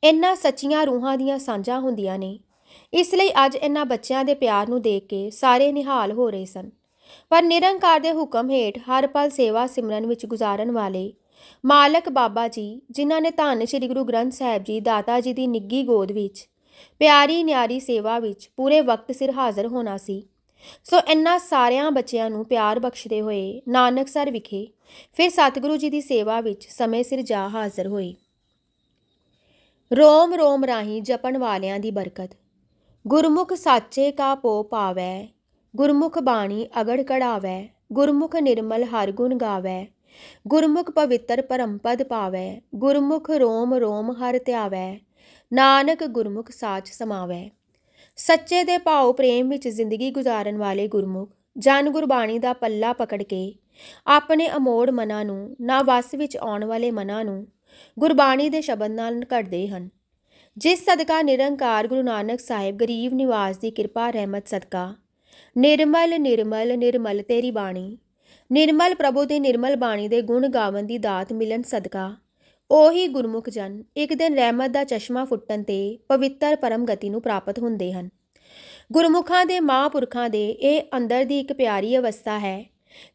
ਇੰਨਾ ਸੱਚੀਆਂ ਰੂਹਾਂ ਦੀਆਂ ਸਾਂਝਾਂ ਹੁੰਦੀਆਂ ਨੇ ਇਸ ਲਈ ਅੱਜ ਇਹਨਾਂ ਬੱਚਿਆਂ ਦੇ ਪਿਆਰ ਨੂੰ ਦੇਖ ਕੇ ਸਾਰੇ ਨਿਹਾਲ ਹੋ ਰਹੇ ਸਨ। ਪਰ ਨਿਰੰਕਾਰ ਦੇ ਹੁਕਮ ਹੇਠ ਹਰ ਪਲ ਸੇਵਾ ਸਿਮਰਨ ਵਿੱਚ ਗੁਜ਼ਾਰਨ ਵਾਲੇ ਮਾਲਕ ਬਾਬਾ ਜੀ, ਜਿਨ੍ਹਾਂ ਨੇ ਧੰਨ ਸ੍ਰੀ ਗੁਰੂ ਗ੍ਰੰਥ ਸਾਹਿਬ ਜੀ, ਦਾਤਾ ਜੀ ਦੀ ਨਿੱਗੀ ਗੋਦ ਵਿੱਚ, ਪਿਆਰੀ ਨਿਆਰੀ ਸੇਵਾ ਵਿੱਚ ਪੂਰੇ ਵਕਤ ਸਿਰ ਹਾਜ਼ਰ ਹੋਣਾ ਸੀ, ਸੋ ਇਨ੍ਹਾਂ ਸਾਰਿਆਂ ਬੱਚਿਆਂ ਨੂੰ ਪਿਆਰ ਬਖਸ਼ਦੇ ਹੋਏ ਨਾਨਕਸਰ ਵਿਖੇ ਫਿਰ ਸਤਿਗੁਰੂ ਜੀ ਦੀ ਸੇਵਾ ਵਿੱਚ ਸਮੇਂ ਸਿਰ ਜਾ ਹਾਜ਼ਰ ਹੋਏ। ਰੋਮ ਰੋਮ ਰਾਹੀਂ ਜਪਣ ਵਾਲਿਆਂ ਦੀ ਬਰਕਤ। ਗੁਰਮੁਖ ਸਾਚੇ ਕਾ ਪੋ ਪਾਵੈ, ਗੁਰਮੁਖ ਬਾਣੀ ਅਗੜ ਕੜਾਵੈ ਗੁਰਮੁਖ ਨਿਰਮਲ ਹਰ ਗੁਣ ਗਾਵੈ, ਗੁਰਮੁਖ ਪਵਿੱਤਰ ਪਰਮਪਦ ਪਾਵੈ, ਗੁਰਮੁਖ ਰੋਮ ਰੋਮ ਹਰ ਧਿਆਵੈ, ਨਾਨਕ ਗੁਰਮੁਖ ਸਾਚ ਸਮਾਵੈ। ਸੱਚੇ ਦੇ ਭਾਉ ਪ੍ਰੇਮ ਵਿੱਚ ਜ਼ਿੰਦਗੀ ਗੁਜ਼ਾਰਨ ਵਾਲੇ ਗੁਰਮੁਖ, ਜਨ ਗੁਰਬਾਣੀ ਦਾ ਪੱਲਾ ਪਕੜ ਕੇ, ਆਪਣੇ ਅਮੋੜ ਮਨਾਂ ਨੂੰ, ਨਾ ਵਸ ਵਿੱਚ ਆਉਣ ਵਾਲੇ ਮਨਾਂ ਨੂੰ, ਗੁਰਬਾਣੀ ਦੇ ਸ਼ਬਦ ਨਾਲ ਘੜਦੇ ਹਨ। ਜਿਸ ਸਦਕਾ ਨਿਰੰਕਾਰ ਗੁਰੂ ਨਾਨਕ ਸਾਹਿਬ ਗਰੀਬ ਨਿਵਾਸ ਦੀ ਕਿਰਪਾ, ਰਹਿਮਤ, ਸਦਕਾ। ਨਿਰਮਲ ਨਿਰਮਲ ਨਿਰਮਲ ਤੇਰੀ ਬਾਣੀ। ਨਿਰਮਲ ਪ੍ਰਭੂ ਦੀ ਨਿਰਮਲ ਬਾਣੀ ਦੇ ਗੁਣ ਗਾਵਨ ਦੀ ਦਾਤ ਮਿਲਣ ਸਦਕਾ। ਉਹੀ ਗੁਰਮੁਖ ਜਨ ਇੱਕ ਦਿਨ ਰਹਿਮਤ ਦਾ ਚਸ਼ਮਾ ਫੁੱਟਣ ਤੇ ਪਵਿੱਤਰ ਪਰਮ ਗਤੀ ਨੂੰ ਪ੍ਰਾਪਤ ਹੁੰਦੇ ਹਨ। ਗੁਰਮੁਖਾਂ ਦੇ ਮਹਾਂਪੁਰਖਾਂ ਦੇ ਇਹ ਅੰਦਰ ਦੀ ਇੱਕ ਪਿਆਰੀ ਅਵਸਥਾ ਹੈ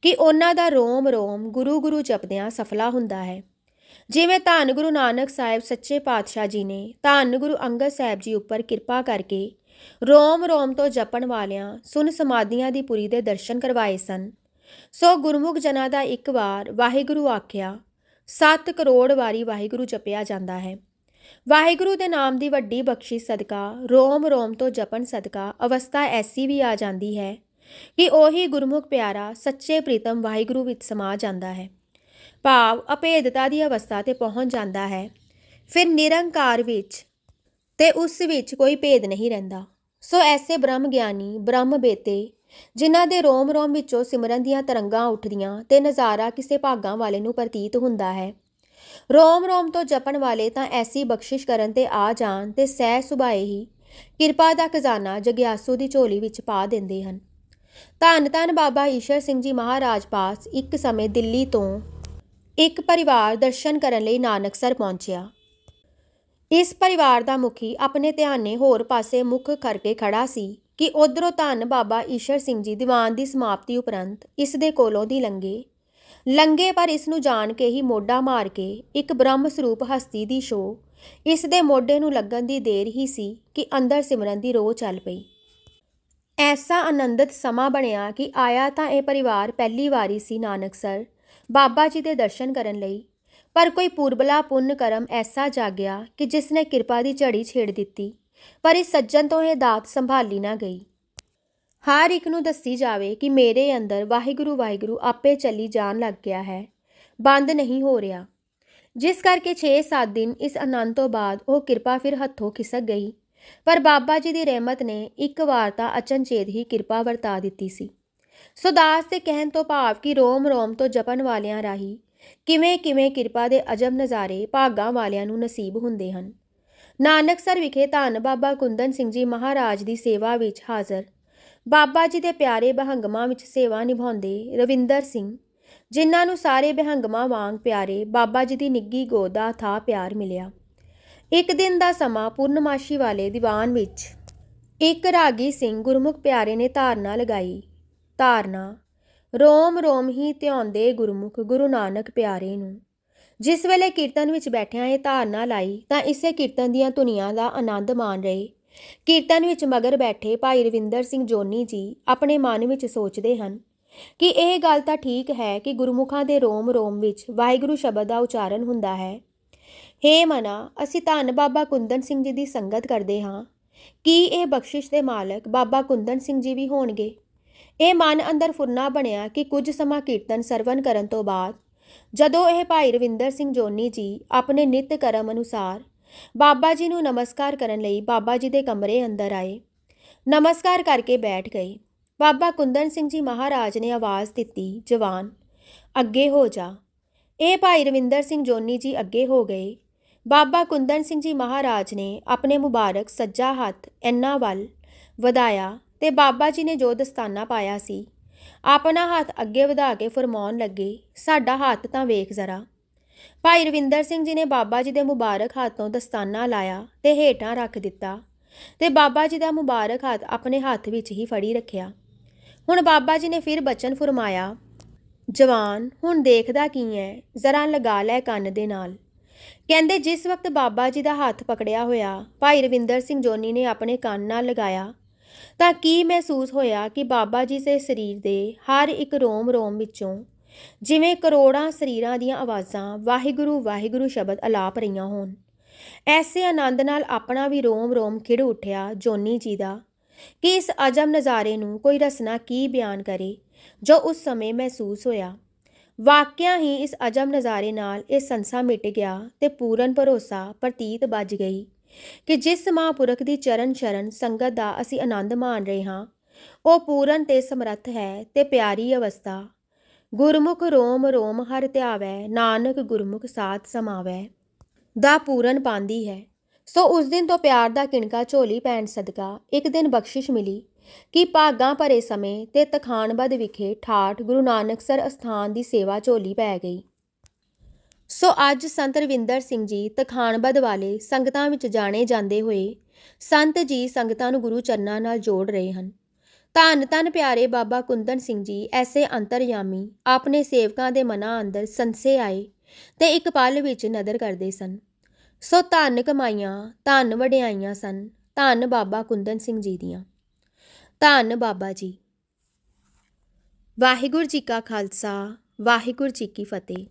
ਕਿ ਉਹਨਾਂ ਦਾ ਰੋਮ ਰੋਮ ਗੁਰੂ ਗੁਰੂ ਜਪਦਿਆਂ ਸਫਲਾ ਹੁੰਦਾ ਹੈ। ਜਿਵੇਂ ਧੰਨ ਗੁਰੂ ਨਾਨਕ ਸਾਹਿਬ ਸੱਚੇ ਪਾਤਸ਼ਾਹ ਜੀ ਨੇ ਧੰਨ ਗੁਰੂ ਅੰਗਦ ਸਾਹਿਬ ਜੀ ਉੱਪਰ ਕਿਰਪਾ ਕਰਕੇ ਰੋਮ ਰੋਮ ਤੋਂ ਜਪਣ ਵਾਲਿਆਂ, ਸੁਨ ਸਮਾਧੀਆਂ ਦੀ ਪੁਰੀ ਦੇ ਦਰਸ਼ਨ ਕਰਵਾਏ ਸਨ। ਸੋ ਗੁਰਮੁਖ ਜਨਾਂ ਦਾ ਇੱਕ ਵਾਰ ਵਾਹਿਗੁਰੂ ਆਖਿਆ 7 ਕਰੋੜ ਵਾਰੀ ਵਾਹਿਗੁਰੂ ਜਪਿਆ ਜਾਂਦਾ ਹੈ। ਵਾਹਿਗੁਰੂ ਦੇ ਨਾਮ ਦੀ ਵੱਡੀ ਬਖਸ਼ਿਸ਼ ਸਦਕਾ, ਰੋਮ ਰੋਮ ਤੋਂ ਜਪਣ ਸਦਕਾ ਅਵਸਥਾ ਐਸੀ ਵੀ ਆ ਜਾਂਦੀ ਹੈ ਕਿ ਉਹੀ ਗੁਰਮੁਖ ਪਿਆਰਾ, ਸੱਚੇ ਪ੍ਰੀਤਮ ਵਾਹਿਗੁਰੂ ਵਿੱਚ ਸਮਾ ਜਾਂਦਾ ਹੈ। ਭਾਵ ਅਭੇਦਤਾ ਦੀ ਅਵਸਥਾ ਤੇ ਪਹੁੰਚ ਜਾਂਦਾ ਹੈ। ਫਿਰ ਨਿਰੰਕਾਰ ਵਿੱਚ ਤੇ ਉਸ ਵਿੱਚ ਕੋਈ ਭੇਦ ਨਹੀਂ ਰਹਿੰਦਾ। ਸੋ ਐਸੇ ਬ੍ਰਹਮ ਗਿਆਨੀ, ਬ੍ਰਹਮ ਬੇਤੇ, ਜਿਨ੍ਹਾਂ ਦੇ ਰੋਮ ਰੋਮ ਵਿੱਚੋਂ ਸਿਮਰਨ ਦੀਆਂ ਤਰੰਗਾਂ ਉੱਠਦੀਆਂ ਤੇ ਨਜ਼ਾਰਾ ਕਿਸੇ ਭਾਗਾਂ ਵਾਲੇ ਨੂੰ ਪ੍ਰਤੀਤ ਹੁੰਦਾ ਹੈ। ਰੋਮ ਰੋਮ ਤੋਂ ਜਪਣ ਵਾਲੇ ਤਾਂ ਐਸੀ ਬਖਸ਼ਿਸ਼ ਕਰਨ ਤੇ ਆ ਜਾਣ ਤੇ ਸਹਿ ਸੁਭਾਏ ਹੀ ਕਿਰਪਾ ਦਾ ਖਜ਼ਾਨਾ ਜਗਿਆਸੂ ਦੀ ਝੋਲੀ ਵਿੱਚ ਪਾ ਦਿੰਦੇ ਹਨ। ਧੰਨ ਧੰਨ ਬਾਬਾ ਈਸ਼ਰ ਸਿੰਘ ਜੀ ਮਹਾਰਾਜ ਪਾਸ ਇੱਕ ਸਮੇਂ ਦਿੱਲੀ ਤੋਂ ਇੱਕ ਪਰਿਵਾਰ ਦਰਸ਼ਨ ਕਰਨ ਲਈ ਨਾਨਕਸਰ ਪਹੁੰਚਿਆ। ਇਸ ਪਰਿਵਾਰ ਦਾ ਮੁਖੀ ਆਪਣੇ ਧਿਆਨੇ ਹੋਰ ਪਾਸੇ ਮੁੱਖ ਕਰਕੇ ਖੜਾ ਸੀ ਕਿ ਉਧਰੋਂ ਧੰਨ ਬਾਬਾ ਈਸ਼ਰ ਸਿੰਘ ਜੀ ਦੀਵਾਨ ਦੀ ਸਮਾਪਤੀ ਉਪਰੰਤ ਇਸ ਦੇ ਕੋਲੋਂ ਦੀ ਲੰਗੇ ਲੰਗੇ ਪਰ ਇਸ ਨੂੰ ਜਾਣ ਕੇ ਹੀ ਮੋਢਾ ਮਾਰ ਕੇ ਇੱਕ ਬ੍ਰਹਮ ਸਰੂਪ ਹਸਤੀ ਦੀ ਸ਼ੋ ਇਸ ਦੇ ਮੋਢੇ ਨੂੰ ਲੱਗਣ ਦੀ ਦੇਰ ਹੀ ਸੀ ਕਿ ਅੰਦਰ ਸਿਮਰਨ ਦੀ ਰੋਹ ਚੱਲ ਪਈ। ਐਸਾ ਆਨੰਦਿਤ ਸਮਾਂ ਬਣਿਆ ਕਿ ਆਇਆ ਤਾਂ ਇਹ ਪਰਿਵਾਰ ਪਹਿਲੀ ਵਾਰੀ ਸੀ ਨਾਨਕਸਰ। ਬਾਬਾ ਜੀ ਦੇ ਦਰਸ਼ਨ ਕਰਨ ਲਈ। ਪਰ ਕੋਈ ਪੂਰਬਲਾ ਪੁੰਨ ਕਰਮ ਐਸਾ ਜਾਗਿਆ ਕਿ ਜਿਸ ਨੇ ਕਿਰਪਾ ਦੀ ਝੜੀ ਛੇੜ ਦਿੱਤੀ, ਪਰ ਇਸ ਸੱਜਣ ਤੋਂ ਇਹ ਦਾਤ ਸੰਭਾਲੀ ਨਾ ਗਈ। ਹਰ ਇੱਕ ਨੂੰ ਦੱਸੀ ਜਾਵੇ ਕਿ ਮੇਰੇ ਅੰਦਰ ਵਾਹਿਗੁਰੂ ਵਾਹਿਗੁਰੂ ਆਪੇ ਚੱਲੀ ਜਾਣ ਲੱਗ ਗਿਆ ਹੈ, ਬੰਦ ਨਹੀਂ ਹੋ ਰਿਹਾ। ਜਿਸ ਕਰਕੇ 6-7 ਦਿਨ ਇਸ ਆਨੰਦ ਤੋਂ ਬਾਅਦ ਉਹ ਕਿਰਪਾ ਫਿਰ ਹੱਥੋਂ ਖਿਸਕ ਗਈ। ਪਰ ਬਾਬਾ ਜੀ ਦੀ ਰਹਿਮਤ ਨੇ ਇੱਕ ਵਾਰ ਤਾਂ ਅਚਨਚੇਤ ਹੀ ਕਿਰਪਾ ਵਰਤਾ ਦਿੱਤੀ ਸੀ। ਸੋ ਦਾਸ ਦੇ ਕਹਿਣ ਤੋਂ ਭਾਵ ਕਿ ਰੋਮ ਰੋਮ ਤੋਂ ਜਪਣ ਵਾਲਿਆਂ ਰਾਹੀਂ ਕਿਵੇਂ ਕਿਵੇਂ ਕਿਰਪਾ ਦੇ ਅਜਬ ਨਜ਼ਾਰੇ ਭਾਗਾਂ ਵਾਲਿਆਂ ਨੂੰ ਨਸੀਬ ਹੁੰਦੇ ਹਨ। ਨਾਨਕਸਰ ਵਿਖੇ ਧੰਨ ਬਾਬਾ ਕੁੰਦਨ ਸਿੰਘ ਜੀ ਮਹਾਰਾਜ ਦੀ ਸੇਵਾ ਵਿੱਚ ਹਾਜ਼ਰ। ਬਾਬਾ ਜੀ ਦੇ ਪਿਆਰੇ ਬਹੰਗਮਾਂ ਵਿੱਚ ਸੇਵਾ ਨਿਭਾਉਂਦੇ ਰਵਿੰਦਰ ਸਿੰਘ, ਜਿਨ੍ਹਾਂ ਨੂੰ ਸਾਰੇ ਬਹੰਗਮਾਂ ਵਾਂਗ ਪਿਆਰੇ ਬਾਬਾ ਜੀ ਦੀ ਨਿੱਗੀ ਗੋਦ ਦਾ ਥਾ ਪਿਆਰ ਮਿਲਿਆ। ਇੱਕ ਦਿਨ ਦਾ ਸਮਾਂ ਪੂਰਨਮਾਸ਼ੀ ਵਾਲੇ ਦੀਵਾਨ ਵਿੱਚ ਇੱਕ ਰਾਗੀ ਸਿੰਘ ਗੁਰਮੁਖ ਪਿਆਰੇ ਨੇ ਧਾਰਨਾ ਲਗਾਈ। ਧਾਰਨਾ। ਰੋਮ ਰੋਮ ਹੀ ਧਿਆਉਂਦੇ ਗੁਰਮੁਖ, ਗੁਰੂ ਨਾਨਕ ਪਿਆਰੇ ਨੂੰ। ਜਿਸ ਵੇਲੇ ਕੀਰਤਨ ਵਿੱਚ ਬੈਠਿਆਂ ਇਹ ਧਾਰਨਾ ਲਾਈ, ਤਾਂ ਇਸੇ ਕੀਰਤਨ ਦੀਆਂ ਧੁਨੀਆਂ ਦਾ ਆਨੰਦ ਮਾਣ ਰਹੇ। ਕੀਰਤਨ ਵਿੱਚ ਮਗਰ ਬੈਠੇ ਭਾਈ ਰਵਿੰਦਰ ਸਿੰਘ ਜੋਨੀ ਜੀ ਆਪਣੇ ਮਨ ਵਿੱਚ ਸੋਚਦੇ ਹਨ ਕਿ ਇਹ ਗੱਲ ਤਾਂ ਠੀਕ ਹੈ ਕਿ ਗੁਰਮੁਖਾਂ ਦੇ ਰੋਮ ਰੋਮ ਵਿੱਚ ਵਾਹਿਗੁਰੂ ਸ਼ਬਦ ਦਾ ਉਚਾਰਨ ਹੁੰਦਾ ਹੈ। ਹੇ ਮਨਾ, ਅਸੀਂ ਧੰਨ ਬਾਬਾ ਕੁੰਦਨ ਸਿੰਘ ਜੀ ਦੀ ਸੰਗਤ ਕਰਦੇ ਹਾਂ। ਕੀ ਇਹ ਬਖਸ਼ਿਸ਼ ਦੇ ਮਾਲਕ ਬਾਬਾ ਕੁੰਦਨ ਸਿੰਘ ਜੀ ਵੀ ਹੋਣਗੇ? ਇਹ ਮਨ ਅੰਦਰ ਫੁਰਨਾ ਬਣਿਆ ਕਿ ਕੁਝ ਸਮਾਂ ਕੀਰਤਨ ਸਰਵਨ ਕਰਨ ਤੋਂ ਬਾਅਦ, ਜਦੋਂ ਇਹ ਭਾਈ ਰਵਿੰਦਰ ਸਿੰਘ ਜੋਨੀ ਜੀ ਆਪਣੇ ਨਿਤ ਕਰਮ ਅਨੁਸਾਰ ਬਾਬਾ ਜੀ ਨੂੰ ਨਮਸਕਾਰ ਕਰਨ ਲਈ ਬਾਬਾ ਜੀ ਦੇ ਕਮਰੇ ਅੰਦਰ ਆਏ, ਨਮਸਕਾਰ ਕਰਕੇ ਬੈਠ ਗਏ। ਬਾਬਾ ਕੁੰਦਨ ਸਿੰਘ ਜੀ ਮਹਾਰਾਜ ਨੇ ਆਵਾਜ਼ ਦਿੱਤੀ, ਜਵਾਨ, ਅੱਗੇ ਹੋ ਜਾ। ਇਹ ਭਾਈ ਰਵਿੰਦਰ ਸਿੰਘ ਜੋਨੀ ਜੀ ਅੱਗੇ ਹੋ ਗਏ। ਬਾਬਾ ਕੁੰਦਨ ਸਿੰਘ ਜੀ ਮਹਾਰਾਜ ਨੇ ਆਪਣੇ ਮੁਬਾਰਕ ਸੱਜਾ ਹੱਥ ਇੰਨਾ ਵੱਲ ਵਧਾਇਆ ਤੇ ਬਾਬਾ ਜੀ ਨੇ ਜੋ ਦਸਤਾਨਾ ਪਾਇਆ ਸੀ, ਆਪਣਾ ਹੱਥ ਅੱਗੇ ਵਧਾ ਕੇ ਫਰਮਾਉਣ ਲੱਗੇ, ਸਾਡਾ ਹੱਥ ਤਾਂ ਵੇਖ ਜ਼ਰਾ। ਭਾਈ ਰਵਿੰਦਰ ਸਿੰਘ ਜੀ ਨੇ ਬਾਬਾ ਜੀ ਦੇ ਮੁਬਾਰਕ ਹੱਥ ਤੋਂ ਦਸਤਾਨਾ ਲਾਇਆ ਤੇ ਹੇਠਾਂ ਰੱਖ ਦਿੱਤਾ ਤੇ ਬਾਬਾ ਜੀ ਦਾ ਮੁਬਾਰਕ ਹੱਥ ਆਪਣੇ ਹੱਥ ਵਿੱਚ ਹੀ ਫੜੀ ਰੱਖਿਆ। ਹੁਣ ਬਾਬਾ ਜੀ ਨੇ ਫਿਰ ਬਚਨ ਫਰਮਾਇਆ, ਜਵਾਨ, ਹੁਣ ਦੇਖਦਾ ਕੀ ਹੈ ਜ਼ਰਾ ਲਗਾ ਲੈ ਕੰਨ ਦੇ ਨਾਲ। ਕਹਿੰਦੇ ਜਿਸ ਵਕਤ ਬਾਬਾ ਜੀ ਦਾ ਹੱਥ ਪਕੜਿਆ ਹੋਇਆ, ਭਾਈ ਰਵਿੰਦਰ ਸਿੰਘ ਜੋਨੀ ਨੇ ਆਪਣੇ ਕੰਨ ਨਾਲ ਲਗਾਇਆ ਤਾਂ ਕੀ ਮਹਿਸੂਸ ਹੋਇਆ ਕਿ ਬਾਬਾ ਜੀ ਦੇ ਸਰੀਰ ਦੇ ਹਰ ਇੱਕ ਰੋਮ ਰੋਮ ਵਿੱਚੋਂ ਜਿਵੇਂ ਕਰੋੜਾਂ ਸਰੀਰਾਂ ਦੀਆਂ ਆਵਾਜ਼ਾਂ ਵਾਹਿਗੁਰੂ ਵਾਹਿਗੁਰੂ ਸ਼ਬਦ ਅਲਾਪ ਰਹੀਆਂ ਹੋਣ? ਐਸੇ ਆਨੰਦ ਨਾਲ ਆਪਣਾ ਵੀ ਰੋਮ ਰੋਮ ਖਿੜ ਉੱਠਿਆ ਜੋਨੀ ਜੀ ਦਾ ਕਿ ਇਸ ਅਜਬ ਨਜ਼ਾਰੇ ਨੂੰ ਕੋਈ ਰਸਨਾ ਕੀ ਬਿਆਨ ਕਰੇ ਜੋ ਉਸ ਸਮੇਂ ਮਹਿਸੂਸ ਹੋਇਆ। ਵਾਕਿਆ ਹੀ ਇਸ ਅਜਬ ਨਜ਼ਾਰੇ ਨਾਲ ਇਹ ਸੰਸਾ ਮਿਟ ਗਿਆ ਤੇ ਪੂਰਨ ਭਰੋਸਾ ਪ੍ਰਤੀਤ ਵੱਜ ਗਈ। ਕਿ ਜਿਸ ਮਹਾਂਪੁਰਖ ਦੀ ਚਰਨ ਸ਼ਰਨ ਸੰਗਤ ਦਾ ਅਸੀਂ ਆਨੰਦ ਮਾਣ ਰਹੇ ਹਾਂ, ਉਹ ਪੂਰਨ ਤੇ ਸਮਰੱਥ ਹੈ ਤੇ ਪਿਆਰੀ ਅਵਸਥਾ। ਗੁਰਮੁਖ ਰੋਮ ਰੋਮ ਹਰ ਧਿਆਵੈ, ਨਾਨਕ ਗੁਰਮੁਖ ਸਾਥ ਸਮਾਵੈ। ਦਾ ਪੂਰਨ ਪਾਂਦੀ ਹੈ। ਸੋ ਉਸ ਦਿਨ ਤੋਂ ਪਿਆਰ ਦਾ ਕਿਣਕਾ ਝੋਲੀ ਪੈਣ ਸਦਕਾ ਇੱਕ ਦਿਨ ਬਖਸ਼ਿਸ਼ ਮਿਲੀ ਕਿ ਭਾਗਾਂ ਭਰੇ ਸਮੇਂ ਤੇ ਤਖਾਨਬਦ ਵਿਖੇ ਠਾਠ ਗੁਰੂ ਨਾਨਕ ਸਰ ਅਸਥਾਨ ਦੀ ਸੇਵਾ ਝੋਲੀ ਪੈ ਗਈ। ਸੋ ਅੱਜ ਸੰਤ ਰਵਿੰਦਰ ਸਿੰਘ ਜੀ ਤਖਾਨਬਦ ਵਾਲੇ ਸੰਗਤਾਂ ਵਿੱਚ ਜਾਣੇ ਜਾਂਦੇ ਹੋਏ ਸੰਤ ਜੀ ਸੰਗਤਾਂ ਨੂੰ ਗੁਰੂ ਚਰਨਾਂ ਨਾਲ ਜੋੜ ਰਹੇ ਹਨ। ਧੰਨ ਧੰਨ ਪਿਆਰੇ ਬਾਬਾ ਕੁੰਦਨ ਸਿੰਘ ਜੀ, ਐਸੇ ਅੰਤਰਯਾਮੀ ਆਪਣੇ ਸੇਵਕਾਂ ਦੇ ਮਨਾਂ ਅੰਦਰ ਸੰਸੇ ਆਏ ਤੇ ਇੱਕ ਪਲ ਵਿੱਚ ਨਦਰ ਕਰਦੇ ਸਨ। ਸੋ ਧੰਨ ਕਮਾਈਆਂ, ਧੰਨ ਵਡਿਆਈਆਂ ਸਨ ਧੰਨ ਬਾਬਾ ਕੁੰਦਨ ਸਿੰਘ ਜੀ ਦੀਆਂ। ਧੰਨ ਬਾਬਾ ਜੀ। ਵਾਹਿਗੁਰੂ ਜੀ ਕਾ ਖਾਲਸਾ, ਵਾਹਿਗੁਰੂ ਜੀ ਕੀ ਫਤਿਹ।